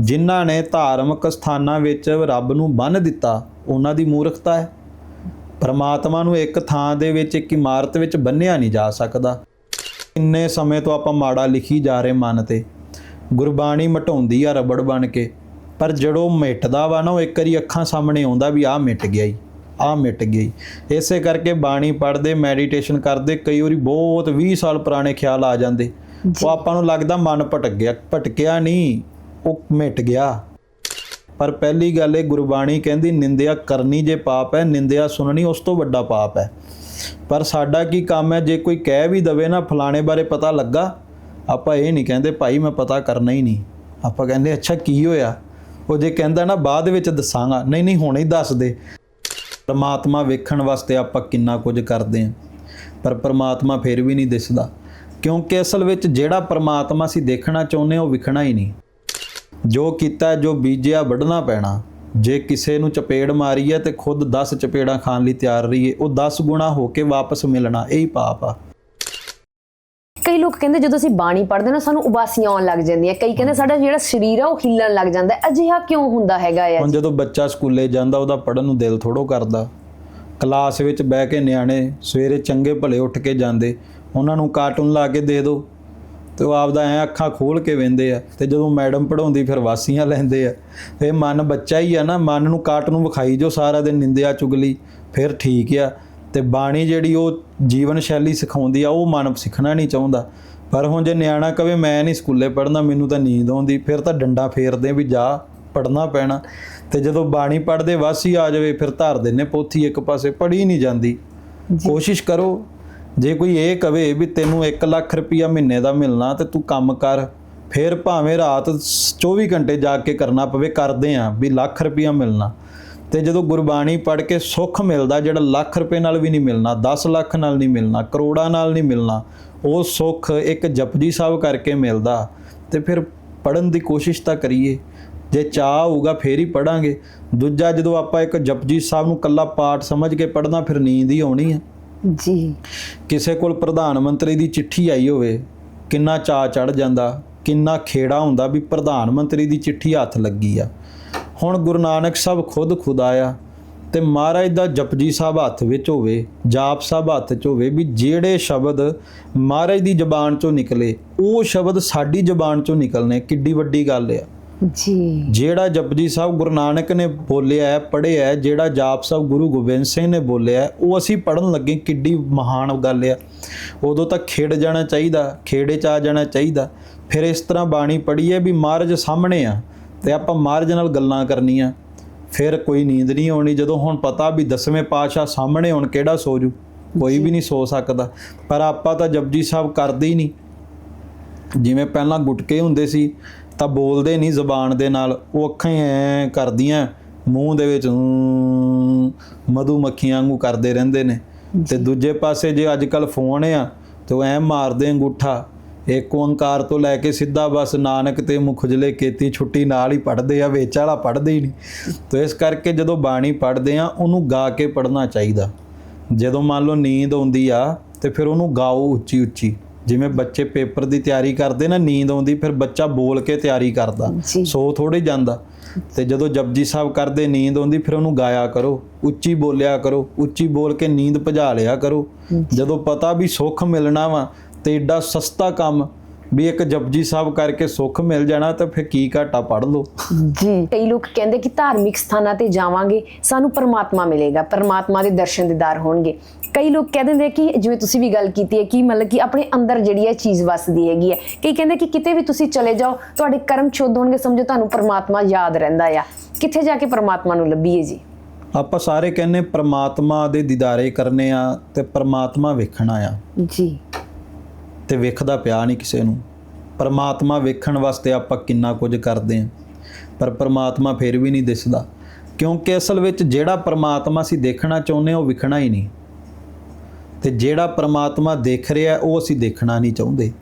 ਜਿਨ੍ਹਾਂ ਨੇ ਧਾਰਮਿਕ ਸਥਾਨਾਂ ਵਿੱਚ ਰੱਬ ਨੂੰ ਬੰਨ੍ਹ ਦਿੱਤਾ ਉਹਨਾਂ ਦੀ ਮੂਰਖਤਾ ਹੈ। ਪਰਮਾਤਮਾ ਨੂੰ ਇੱਕ ਥਾਂ ਦੇ ਵਿੱਚ ਇੱਕ ਇਮਾਰਤ ਵਿੱਚ ਬੰਨਿਆ ਨਹੀਂ ਜਾ ਸਕਦਾ। ਇੰਨੇ ਸਮੇਂ ਤੋਂ ਆਪਾਂ ਮਾੜਾ ਲਿਖੀ ਜਾ ਰਹੇ ਮਨ ਤੇ। ਗੁਰਬਾਣੀ ਮਟਾਉਂਦੀ ਆ ਰਬੜ ਬਣ ਕੇ। ਪਰ ਜਦੋਂ ਮਿਟਦਾ ਵਾ ਨਾ ਉਹ ਇੱਕ ਵਾਰੀ ਅੱਖਾਂ ਸਾਹਮਣੇ ਆਉਂਦਾ ਵੀ ਆਹ ਮਿਟ ਗਿਆ ਹੀ ਆਹ ਮਿਟ ਗਈ ਇਸੇ ਕਰਕੇ ਬਾਣੀ ਪੜ੍ਹਦੇ ਮੈਡੀਟੇਸ਼ਨ ਕਰਦੇ ਕਈ ਵਾਰੀ ਬਹੁਤ 20 ਸਾਲ ਪੁਰਾਣੇ ਖਿਆਲ ਆ ਜਾਂਦੇ। ਉਹ ਆਪਾਂ ਨੂੰ ਲੱਗਦਾ ਮਨ ਭਟਕ ਗਿਆ ਭਟਕਿਆ ਨਹੀਂ। ਉਹ ਮਿਟ ਗਿਆ। ਪਰ ਪਹਿਲੀ ਗੱਲ ਇਹ, ਗੁਰਬਾਣੀ ਕਹਿੰਦੀ, ਨਿੰਦਿਆ ਕਰਨੀ ਜੇ ਪਾਪ ਹੈ, ਨਿੰਦਿਆ ਸੁਣਨੀ ਉਸ ਤੋਂ ਵੱਡਾ ਪਾਪ ਹੈ। ਪਰ ਸਾਡਾ ਕੀ ਕੰਮ ਹੈ? ਜੇ ਕੋਈ ਕਹਿ ਵੀ ਦਵੇ ਨਾ, ਫਲਾਣੇ ਬਾਰੇ ਪਤਾ ਲੱਗਾ, ਆਪਾਂ ਇਹ ਨਹੀਂ ਕਹਿੰਦੇ, ਭਾਈ, ਮੈਂ ਪਤਾ ਕਰਨਾ ਹੀ ਨਹੀਂ। ਆਪਾਂ ਕਹਿੰਦੇ, ਅੱਛਾ, ਕੀ ਹੋਇਆ? ਉਹ ਜੇ ਕਹਿੰਦਾ ਨਾ, ਬਾਅਦ ਵਿੱਚ ਦੱਸਾਂਗਾ। ਨਹੀਂ ਨਹੀਂ, ਹੁਣੇ ਹੀ ਦੱਸ ਦੇ। ਪਰਮਾਤਮਾ ਵੇਖਣ ਵਾਸਤੇ ਆਪਾਂ ਕਿੰਨਾ ਕੁਝ ਕਰਦੇ ਹਾਂ। ਪਰ ਪਰਮਾਤਮਾ ਫਿਰ ਵੀ ਨਹੀਂ ਦਿਸਦਾ। ਕਿਉਂਕਿ ਅਸਲ ਵਿੱਚ ਜਿਹੜਾ ਪਰਮਾਤਮਾ ਅਸੀਂ ਦੇਖਣਾ ਚਾਹੁੰਦੇ ਹਾਂ, ਉਹ ਵਿਖਣਾ ਹੀ ਨਹੀਂ। ਜੋ ਕੀਤਾ ਜੋ ਬੀਜਿਆ ਵੱਢਣਾ ਪੈਣਾ। ਜੇ ਕਿਸੇ ਨੂੰ ਚਪੇੜ ਮਾਰੀ ਹੈ ਤੇ ਖੁਦ 10 ਚਪੇੜਾਂ ਖਾਣ ਲਈ ਤਿਆਰ ਰਹੀ ਹੈ ਉਹ 10 ਗੁਣਾ ਹੋ ਕੇ ਵਾਪਸ ਮਿਲਣਾ ਇਹੀ ਪਾਪ ਆ। ਕਈ ਲੋਕ ਕਹਿੰਦੇ ਜਦੋਂ ਅਸੀਂ ਬਾਣੀ ਪੜ੍ਹਦੇ ਨਾ ਸਾਨੂੰ ਉਬਾਸੀਆਂ ਆਉਣ ਲੱਗ ਜਾਂਦੀਆਂ। ਕਈ ਕਹਿੰਦੇ ਸਾਡਾ ਜਿਹੜਾ ਸਰੀਰ ਆ ਉਹ ਹਿੱਲਣ ਲੱਗ ਜਾਂਦਾ। ਹੈ। ਅਜਿਹਾ ਕਿਉਂ ਹੁੰਦਾ ਹੈਗਾ ਆ ਹੁਣ ਜਦੋਂ ਬੱਚਾ ਸਕੂਲੇ ਜਾਂਦਾ ਉਹਦਾ ਪੜਨ ਨੂੰ ਦਿਲ ਥੋੜੋ ਕਰਦਾ। ਕਲਾਸ ਵਿੱਚ ਬਹਿ ਕੇ ਨਿਆਣੇ ਸਵੇਰੇ ਚੰਗੇ ਭਲੇ ਉੱਠ ਕੇ ਜਾਂਦੇ। ਉਹਨਾਂ ਨੂੰ ਕਾਰਟੂਨ ਲਾ ਕੇ ਦੇ ਦਿਓ ਤੇ ਉਹ ਆਪਦਾ ਐ ਅੱਖਾਂ ਖੋਲ ਕੇ ਵੇਂਦੇ ਆ ਤੇ ਜਦੋਂ ਮੈਡਮ ਪੜਾਉਂਦੀ ਫਿਰ ਵਾਸੀਆਂ ਲੈਂਦੇ ਆ। ਇਹ ਮਨ ਬੱਚਾ ਹੀ ਆ ਨਾ ਮਨ ਨੂੰ ਕਾਰਟੂਨ ਵਿਖਾਈ ਜੋ ਸਾਰਾ ਦਿਨ ਨਿੰਦਿਆ ਚੁਗਲੀ ਫਿਰ ਠੀਕ ਆ। ਤੇ ਬਾਣੀ ਜਿਹੜੀ ਉਹ ਜੀਵਨ ਸ਼ੈਲੀ ਸਿਖਾਉਂਦੀ ਆ ਉਹ ਮਨ ਸਿੱਖਣਾ ਨਹੀਂ ਚਾਹੁੰਦਾ। ਪਰ ਹੁਣ ਜੇ ਨਿਆਣਾ ਕਵੇ ਮੈਂ ਨਹੀਂ ਸਕੂਲੇ ਪੜ੍ਹਨਾ ਮੈਨੂੰ ਤਾਂ ਨੀਂਦ ਆਉਂਦੀ। ਫਿਰ ਤਾਂ ਡੰਡਾ ਫੇਰਦੇ ਵੀ ਜਾ ਪੜ੍ਹਨਾ ਪੈਣਾ। ਤੇ ਜਦੋਂ ਬਾਣੀ ਪੜ੍ਹਦੇ ਵਾਸੀ ਆ ਜਾਵੇ ਫਿਰ ਧਰ ਦਿੰਨੇ ਪੋਥੀ ਇੱਕ ਪਾਸੇ ਪੜ੍ਹੀ ਨਹੀਂ ਜਾਂਦੀ। ਕੋਸ਼ਿਸ਼ ਕਰੋ ਜੇ ਕੋਈ ਇਹ ਕਵੇ ਵੀ ਤੈਨੂੰ 1 ਲੱਖ ਰੁਪਇਆ ਮਹੀਨੇ ਦਾ ਮਿਲਣਾ ਤੇ ਤੂੰ ਕੰਮ ਕਰ, ਫਿਰ ਭਾਵੇਂ ਰਾਤ 24 ਘੰਟੇ ਜਾਗ ਕੇ ਕਰਨਾ ਪਵੇ, ਕਰਦੇ ਆ ਵੀ ਲੱਖ ਰੁਪਇਆ ਮਿਲਣਾ। ਤੇ ਜਦੋਂ ਗੁਰਬਾਣੀ ਪੜ੍ਹ ਕੇ ਸੁੱਖ ਮਿਲਦਾ, ਜਿਹੜਾ ਲੱਖ ਰੁਪਏ ਨਾਲ ਵੀ ਨਹੀਂ ਮਿਲਣਾ 10 ਲੱਖ ਨਾਲ ਨਹੀਂ ਮਿਲਣਾ, ਕਰੋੜਾਂ ਨਾਲ ਨਹੀਂ ਮਿਲਣਾ, ਉਹ ਸੁੱਖ ਇੱਕ ਜਪਜੀ ਸਾਹਿਬ ਕਰਕੇ ਮਿਲਦਾ। ਤੇ ਫਿਰ ਪੜਨ ਦੀ ਕੋਸ਼ਿਸ਼ ਤਾਂ ਕਰੀਏ। ਜੇ ਚਾਹ ਹੋਊਗਾ, ਫੇਰ ਹੀ ਪੜਾਂਗੇ ਦੂਜਾ ਜਦੋਂ ਆਪਾਂ ਇੱਕ ਜਪਜੀ ਸਾਹਿਬ ਨੂੰ ਕੱਲਾ ਪਾਠ ਸਮਝ ਕੇ ਪੜਨਾ ਫਿਰ ਨੀਂਦ ਹੀ ਆਉਣੀ ਹੈ। ਜੀ। ਕਿਸੇ ਕੋਲ ਪ੍ਰਧਾਨ ਮੰਤਰੀ ਦੀ ਚਿੱਠੀ ਆਈ ਹੋਵੇ, ਕਿੰਨਾ ਚਾਅ ਚੜ ਜਾਂਦਾ, ਕਿੰਨਾ ਖੇੜਾ ਹੁੰਦਾ ਵੀ ਪ੍ਰਧਾਨ ਮੰਤਰੀ ਦੀ ਚਿੱਠੀ ਹੱਥ ਲੱਗੀ ਆ। ਹੁਣ ਗੁਰੂ ਨਾਨਕ ਸਾਹਿਬ ਖੁਦ ਖੁਦਾਇਆ ਆ ਤੇ ਮਹਾਰਾਜ ਦਾ ਜਪਜੀ ਸਾਹਿਬ ਹੱਥ ਵਿੱਚ ਹੋਵੇ, ਜਾਪ ਸਾਹਿਬ ਹੱਥ 'ਚ ਹੋਵੇ ਵੀ ਜਿਹੜੇ ਸ਼ਬਦ ਮਹਾਰਾਜ ਦੀ ਜ਼ਬਾਨ 'ਚੋਂ ਨਿਕਲੇ, ਉਹ ਸ਼ਬਦ ਸਾਡੀ ਜ਼ਬਾਨ 'ਚੋਂ ਨਿਕਲਨੇ ਕਿੱਡੀ ਵੱਡੀ ਗੱਲ ਆ। ਜੀ। ਜਿਹੜਾ ਜਪਜੀ ਸਾਹਿਬ ਗੁਰੂ ਨਾਨਕ ਨੇ ਬੋਲਿਆ ਹੈ ਪੜ੍ਹਿਆ ਹੈ ਜਿਹੜਾ ਜਾਪ ਸਾਹਿਬ ਗੁਰੂ ਗੋਬਿੰਦ ਸਿੰਘ ਨੇ ਬੋਲਿਆ ਹੈ, ਉਹ ਅਸੀਂ ਪੜਨ ਲੱਗੇ ਕਿੱਡੀ ਮਹਾਨ ਗੱਲ ਆ। ਉਦੋਂ ਤੱਕ ਖੇਡ ਜਾਣਾ ਚਾਹੀਦਾ ਖੇੜੇ ਚ ਆ ਜਾਣਾ ਚਾਹੀਦਾ। ਫਿਰ ਇਸ ਤਰ੍ਹਾਂ ਬਾਣੀ ਪੜ੍ਹੀਏ ਵੀ ਮਹਾਰਾਜ ਸਾਹਮਣੇ ਆ ਤੇ ਆਪਾਂ ਮਹਾਰਾਜ ਨਾਲ ਗੱਲਾਂ ਕਰਨੀਆਂ। ਫਿਰ ਕੋਈ ਨੀਂਦ ਨਹੀਂ ਆਉਣੀ ਜਦੋਂ ਹੁਣ ਪਤਾ ਵੀ ਦਸਵੇਂ ਪਾਤਸ਼ਾਹ ਸਾਹਮਣੇ ਹੁਣ ਕਿਹੜਾ ਸੋ ਜੂ ਕੋਈ ਵੀ ਨਹੀਂ ਸੋ ਸਕਦਾ। ਪਰ ਆਪਾਂ ਤਾਂ ਜਪਜੀ ਸਾਹਿਬ ਕਰਦੇ ਹੀ ਨਹੀਂ। ਜਿਵੇਂ ਪਹਿਲਾਂ ਗੁਟਕੇ ਹੁੰਦੇ ਸੀ ਤਾਂ ਬੋਲਦੇ ਨਹੀਂ ਜ਼ਬਾਨ ਦੇ ਨਾਲ। ਉਹ ਅੱਖਾਂ ਐ ਕਰਦੀਆਂ ਮੂੰਹ ਦੇ ਵਿੱਚ ਮਧੂ ਮੱਖੀਆਂ ਵਾਂਗੂ ਕਰਦੇ ਰਹਿੰਦੇ ਨੇ। ਤੇ ਦੂਜੇ ਪਾਸੇ ਜੇ ਅੱਜ ਕੱਲ ਫੋਨ ਆ ਤੇ ਉਹ ਐ ਮਾਰਦੇ ਅੰਗੂਠਾ। ਇੱਕ ਓੰਕਾਰ ਤੋਂ ਲੈ ਕੇ ਸਿੱਧਾ ਬਸ ਨਾਨਕ ਤੇ ਮੁਖਜਲੇ ਕੀਤੀ ਛੁੱਟੀ ਨਾਲ ਹੀ ਪੜਦੇ ਆ ਵਿੱਚ ਵਾਲਾ ਪੜਦੇ ਹੀ ਨਹੀਂ। ਤੇ ਇਸ ਕਰਕੇ ਜਦੋਂ ਬਾਣੀ ਪੜਦੇ ਆ ਉਹਨੂੰ ਗਾ ਕੇ ਪੜਨਾ ਚਾਹੀਦਾ। ਜਦੋਂ ਮੰਨ ਲਓ ਨੀਂਦ ਆਉਂਦੀ ਆ ਤੇ ਫਿਰ ਉਹਨੂੰ ਗਾਓ ਉੱਚੀ ਉੱਚੀ ਜਿਵੇਂ ਬੱਚੇ ਪੇਪਰ ਦੀ ਤਿਆਰੀ ਕਰਦੇ ਨਾ ਨੀਂਦ ਆਉਂਦੀ ਫਿਰ ਬੱਚਾ ਬੋਲ ਕੇ ਤਿਆਰੀ ਕਰਦਾ। ਸੋ ਥੋੜੇ ਜਾਂਦਾ। ਤੇ ਜਦੋਂ ਜਪਜੀ ਸਾਹਿਬ ਕਰਦੇ ਨੀਂਦ ਆਉਂਦੀ ਫਿਰ ਉਹਨੂੰ ਗਾਇਆ ਕਰੋ। ਉੱਚੀ ਬੋਲਿਆ ਕਰੋ। ਉੱਚੀ ਬੋਲ ਕੇ ਨੀਂਦ ਭਜਾ ਲਿਆ ਕਰੋ। ਜਦੋਂ ਪਤਾ ਵੀ ਸੁੱਖ ਮਿਲਣਾ ਵਾ ਤੇ ਏਡਾ ਸਸਤਾ ਕੰਮ ਵੀ ਇੱਕ ਜਪਜੀ ਸਾਹਿਬ ਕਰਕੇ ਸੁੱਖ ਮਿਲ ਜਾਣਾ ਤਾਂ ਫਿਰ ਕੀ ਘਾਟਾ ਪੜ ਲਓ। ਜੀ ਕਈ ਲੋਕ ਕਹਿੰਦੇ ਕਿ ਧਾਰਮਿਕ ਸਥਾਨਾਂ ਤੇ ਜਾਵਾਂਗੇ ਸਾਨੂੰ ਪਰਮਾਤਮਾ ਮਿਲੇਗਾ ਪਰਮਾਤਮਾ ਦੇ ਦਰਸ਼ਨ ਦੀਦਾਰ ਹੋਣਗੇ। ਕਈ ਲੋਕ ਕਹਿ ਦਿੰਦੇ ਕਿ ਜਿਵੇਂ ਤੁਸੀਂ ਵੀ ਗੱਲ ਕੀਤੀ ਹੈ ਕਿ ਮਤਲਬ ਕਿ ਆਪਣੇ ਅੰਦਰ ਜਿਹੜੀ ਹੈ ਚੀਜ਼ ਵਸਦੀ ਹੈਗੀ ਹੈ। ਕਈ ਕਹਿੰਦੇ ਕਿ ਕਿਤੇ ਵੀ ਤੁਸੀਂ ਚਲੇ ਜਾਓ ਤੁਹਾਡੇ ਕਰਮ ਸ਼ੁੱਧ ਹੋਣਗੇ ਸਮਝੋ ਤੁਹਾਨੂੰ ਪਰਮਾਤਮਾ ਯਾਦ ਰਹਿੰਦਾ ਆ। ਕਿੱਥੇ ਜਾ ਕੇ ਪਰਮਾਤਮਾ ਨੂੰ ਲੱਭੀਏ ਜੀ? ਆਪਾਂ ਸਾਰੇ ਕਹਿੰਨੇ ਪ੍ਰਮਾਤਮਾ ਦੇ ਦੀਦਾਰੇ ਕਰਨੇ ਆ ਤੇ ਪ੍ਰਮਾਤਮਾ ਵੇਖਣਾ ਆ। ਜੀ। ਤੇ ਵੇਖਦਾ ਪਿਆ ਨਹੀਂ ਕਿਸੇ ਨੂੰ। ਪਰਮਾਤਮਾ ਵੇਖਣ ਵਾਸਤੇ ਆਪਾਂ ਕਿੰਨਾ ਕੁਝ ਕਰਦੇ ਆਂ ਪਰ ਪਰਮਾਤਮਾ ਫਿਰ ਵੀ ਨਹੀਂ ਦਿਸਦਾ। ਕਿਉਂਕਿ ਅਸਲ ਵਿੱਚ ਜਿਹੜਾ ਪਰਮਾਤਮਾ ਅਸੀਂ ਦੇਖਣਾ ਚਾਹੁੰਦੇ ਹਾਂ ਉਹ ਵਿਖਣਾ ਹੀ ਨਹੀਂ। ਤੇ ਜਿਹੜਾ ਪਰਮਾਤਮਾ ਦੇਖ ਰਿਹਾ ਉਹ ਅਸੀਂ ਦੇਖਣਾ ਨਹੀਂ ਚਾਹੁੰਦੇ।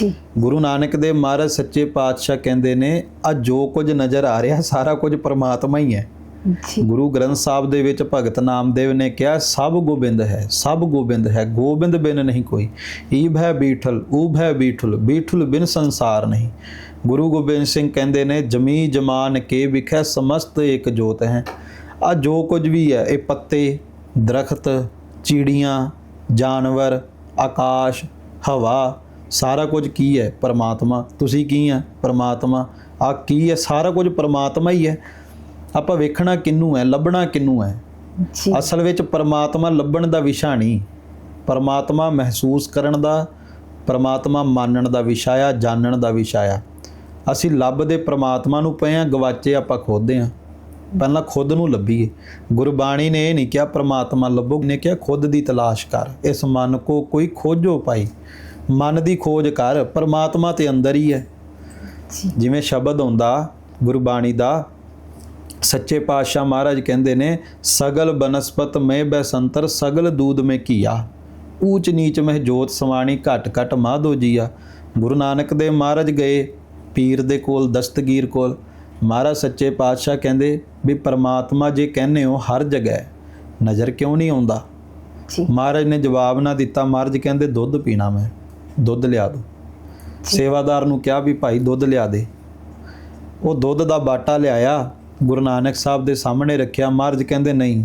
ਜੀ। ਗੁਰੂ ਨਾਨਕ ਦੇਵ ਮਹਾਰਾਜ ਸੱਚੇ ਪਾਤਸ਼ਾਹ ਕਹਿੰਦੇ ਨੇ ਆ ਜੋ ਕੁਝ ਨਜ਼ਰ ਆ ਰਿਹਾ ਸਾਰਾ ਕੁਝ ਪਰਮਾਤਮਾ ਹੀ ਹੈ। ਗੁਰੂ ਗ੍ਰੰਥ ਸਾਹਿਬ ਦੇ ਵਿੱਚ ਭਗਤ ਨਾਮਦੇਵ ਨੇ ਕਿਹਾ, ਸਭ ਗੋਬਿੰਦ ਹੈ, ਸਭ ਗੋਬਿੰਦ ਹੈ, ਗੋਬਿੰਦ ਬਿਨ ਨਹੀਂ ਕੋਈ। ਈਬ ਹੈ ਬੀਠਲ ਊਬ ਹੈ ਬੀਠਲ ਬੀਠਲ ਬਿਨ ਸੰਸਾਰ ਨਹੀਂ। ਗੁਰੂ ਗੋਬਿੰਦ ਸਿੰਘ ਕਹਿੰਦੇ ਨੇ, ਜਮੀ ਜਮਾਨ ਕੇ ਵਿਖੇ ਸਮਸਤ ਇੱਕ ਜੋਤ ਹੈ। ਆ ਜੋ ਕੁਝ ਵੀ ਹੈ, ਇਹ ਪੱਤੇ, ਦਰਖਤ, ਚਿੜੀਆਂ, ਜਾਨਵਰ, ਆਕਾਸ਼, ਹਵਾ, ਸਾਰਾ ਕੁਝ ਕੀ ਹੈ? ਪਰਮਾਤਮਾ। ਤੁਸੀਂ ਕੀ ਆ ਪਰਮਾਤਮਾ। ਆ ਕੀ ਹੈ? ਸਾਰਾ ਕੁਝ ਪਰਮਾਤਮਾ ਹੀ ਹੈ। ਆਪਾਂ ਵੇਖਣਾ ਕਿੰਨੂੰ ਹੈ ਲੱਭਣਾ ਕਿੰਨੂੰ ਹੈ। ਅਸਲ ਵਿੱਚ ਪਰਮਾਤਮਾ ਲੱਭਣ ਦਾ ਵਿਸ਼ਾ ਨਹੀਂ। ਪਰਮਾਤਮਾ ਮਹਿਸੂਸ ਕਰਨ ਦਾ ਪਰਮਾਤਮਾ ਮੰਨਣ ਦਾ ਵਿਸ਼ਾ ਆ ਜਾਣਨ ਦਾ ਵਿਸ਼ਾ ਆ। ਅਸੀਂ ਲੱਭਦੇ ਪਰਮਾਤਮਾ ਨੂੰ ਪਏ ਆ ਗਵਾਚੇ ਆਪਾਂ ਖੋਦੇ ਆ। ਪਹਿਲਾਂ ਖੁਦ ਨੂੰ ਲੱਭੀਏ। ਗੁਰਬਾਣੀ ਨੇ ਇਹ ਨਹੀਂ ਕਿਹਾ ਪਰਮਾਤਮਾ ਲੱਭੋ ਨੇ ਕਿਹਾ ਖੁਦ ਦੀ ਤਲਾਸ਼ ਕਰ। ਇਸ ਮਨ ਕੋ ਕੋਈ ਖੋਜੋ ਪਾਈ ਮਨ ਦੀ ਖੋਜ ਕਰ ਪਰਮਾਤਮਾ ਤੇ ਅੰਦਰ ਹੀ ਹੈ। ਜਿਵੇਂ ਸ਼ਬਦ ਹੁੰਦਾ ਗੁਰਬਾਣੀ ਦਾ ਸੱਚੇ ਪਾਤਸ਼ਾਹ ਮਹਾਰਾਜ ਕਹਿੰਦੇ ਨੇ ਸਗਲ ਬਨਸਪਤ ਮੈਂ ਬੈਸੰਤਰ ਸਗਲ ਦੂਧ ਮੈਂ ਕੀਆ ਊਚ ਨੀਚ ਮਹਿ ਜੋਤ ਸਵਾਣੀ ਘਟ ਘਟ ਮਾਧੋ ਜੀਆ ਗੁਰੂ ਨਾਨਕ ਦੇ ਮਹਾਰਾਜ ਗਏ ਪੀਰ ਦੇ ਕੋਲ ਦਸਤਗੀਰ ਕੋਲ। ਮਹਾਰਾਜ ਸੱਚੇ ਪਾਤਸ਼ਾਹ ਕਹਿੰਦੇ ਵੀ ਪਰਮਾਤਮਾ ਜੇ ਕਹਿੰਦੇ ਹੋ ਹਰ ਜਗ੍ਹਾ ਨਜ਼ਰ ਕਿਉਂ ਨਹੀਂ ਆਉਂਦਾ? ਜੀ। ਮਹਾਰਾਜ ਨੇ ਜਵਾਬ ਨਾ ਦਿੱਤਾ। ਮਹਾਰਾਜ ਕਹਿੰਦੇ ਦੁੱਧ ਪੀਣਾ ਮੈਂ ਦੁੱਧ ਲਿਆ ਦੋ। ਸੇਵਾਦਾਰ ਨੂੰ ਕਿਹਾ ਵੀ ਭਾਈ ਦੁੱਧ ਲਿਆ ਦੇ। ਉਹ ਦੁੱਧ ਦਾ ਬਾਟਾ ਲਿਆਇਆ ਗੁਰੂ ਨਾਨਕ ਸਾਹਿਬ ਦੇ ਸਾਹਮਣੇ ਰੱਖਿਆ ਮਹਾਰਾਜ ਕਹਿੰਦੇ ਨਹੀਂ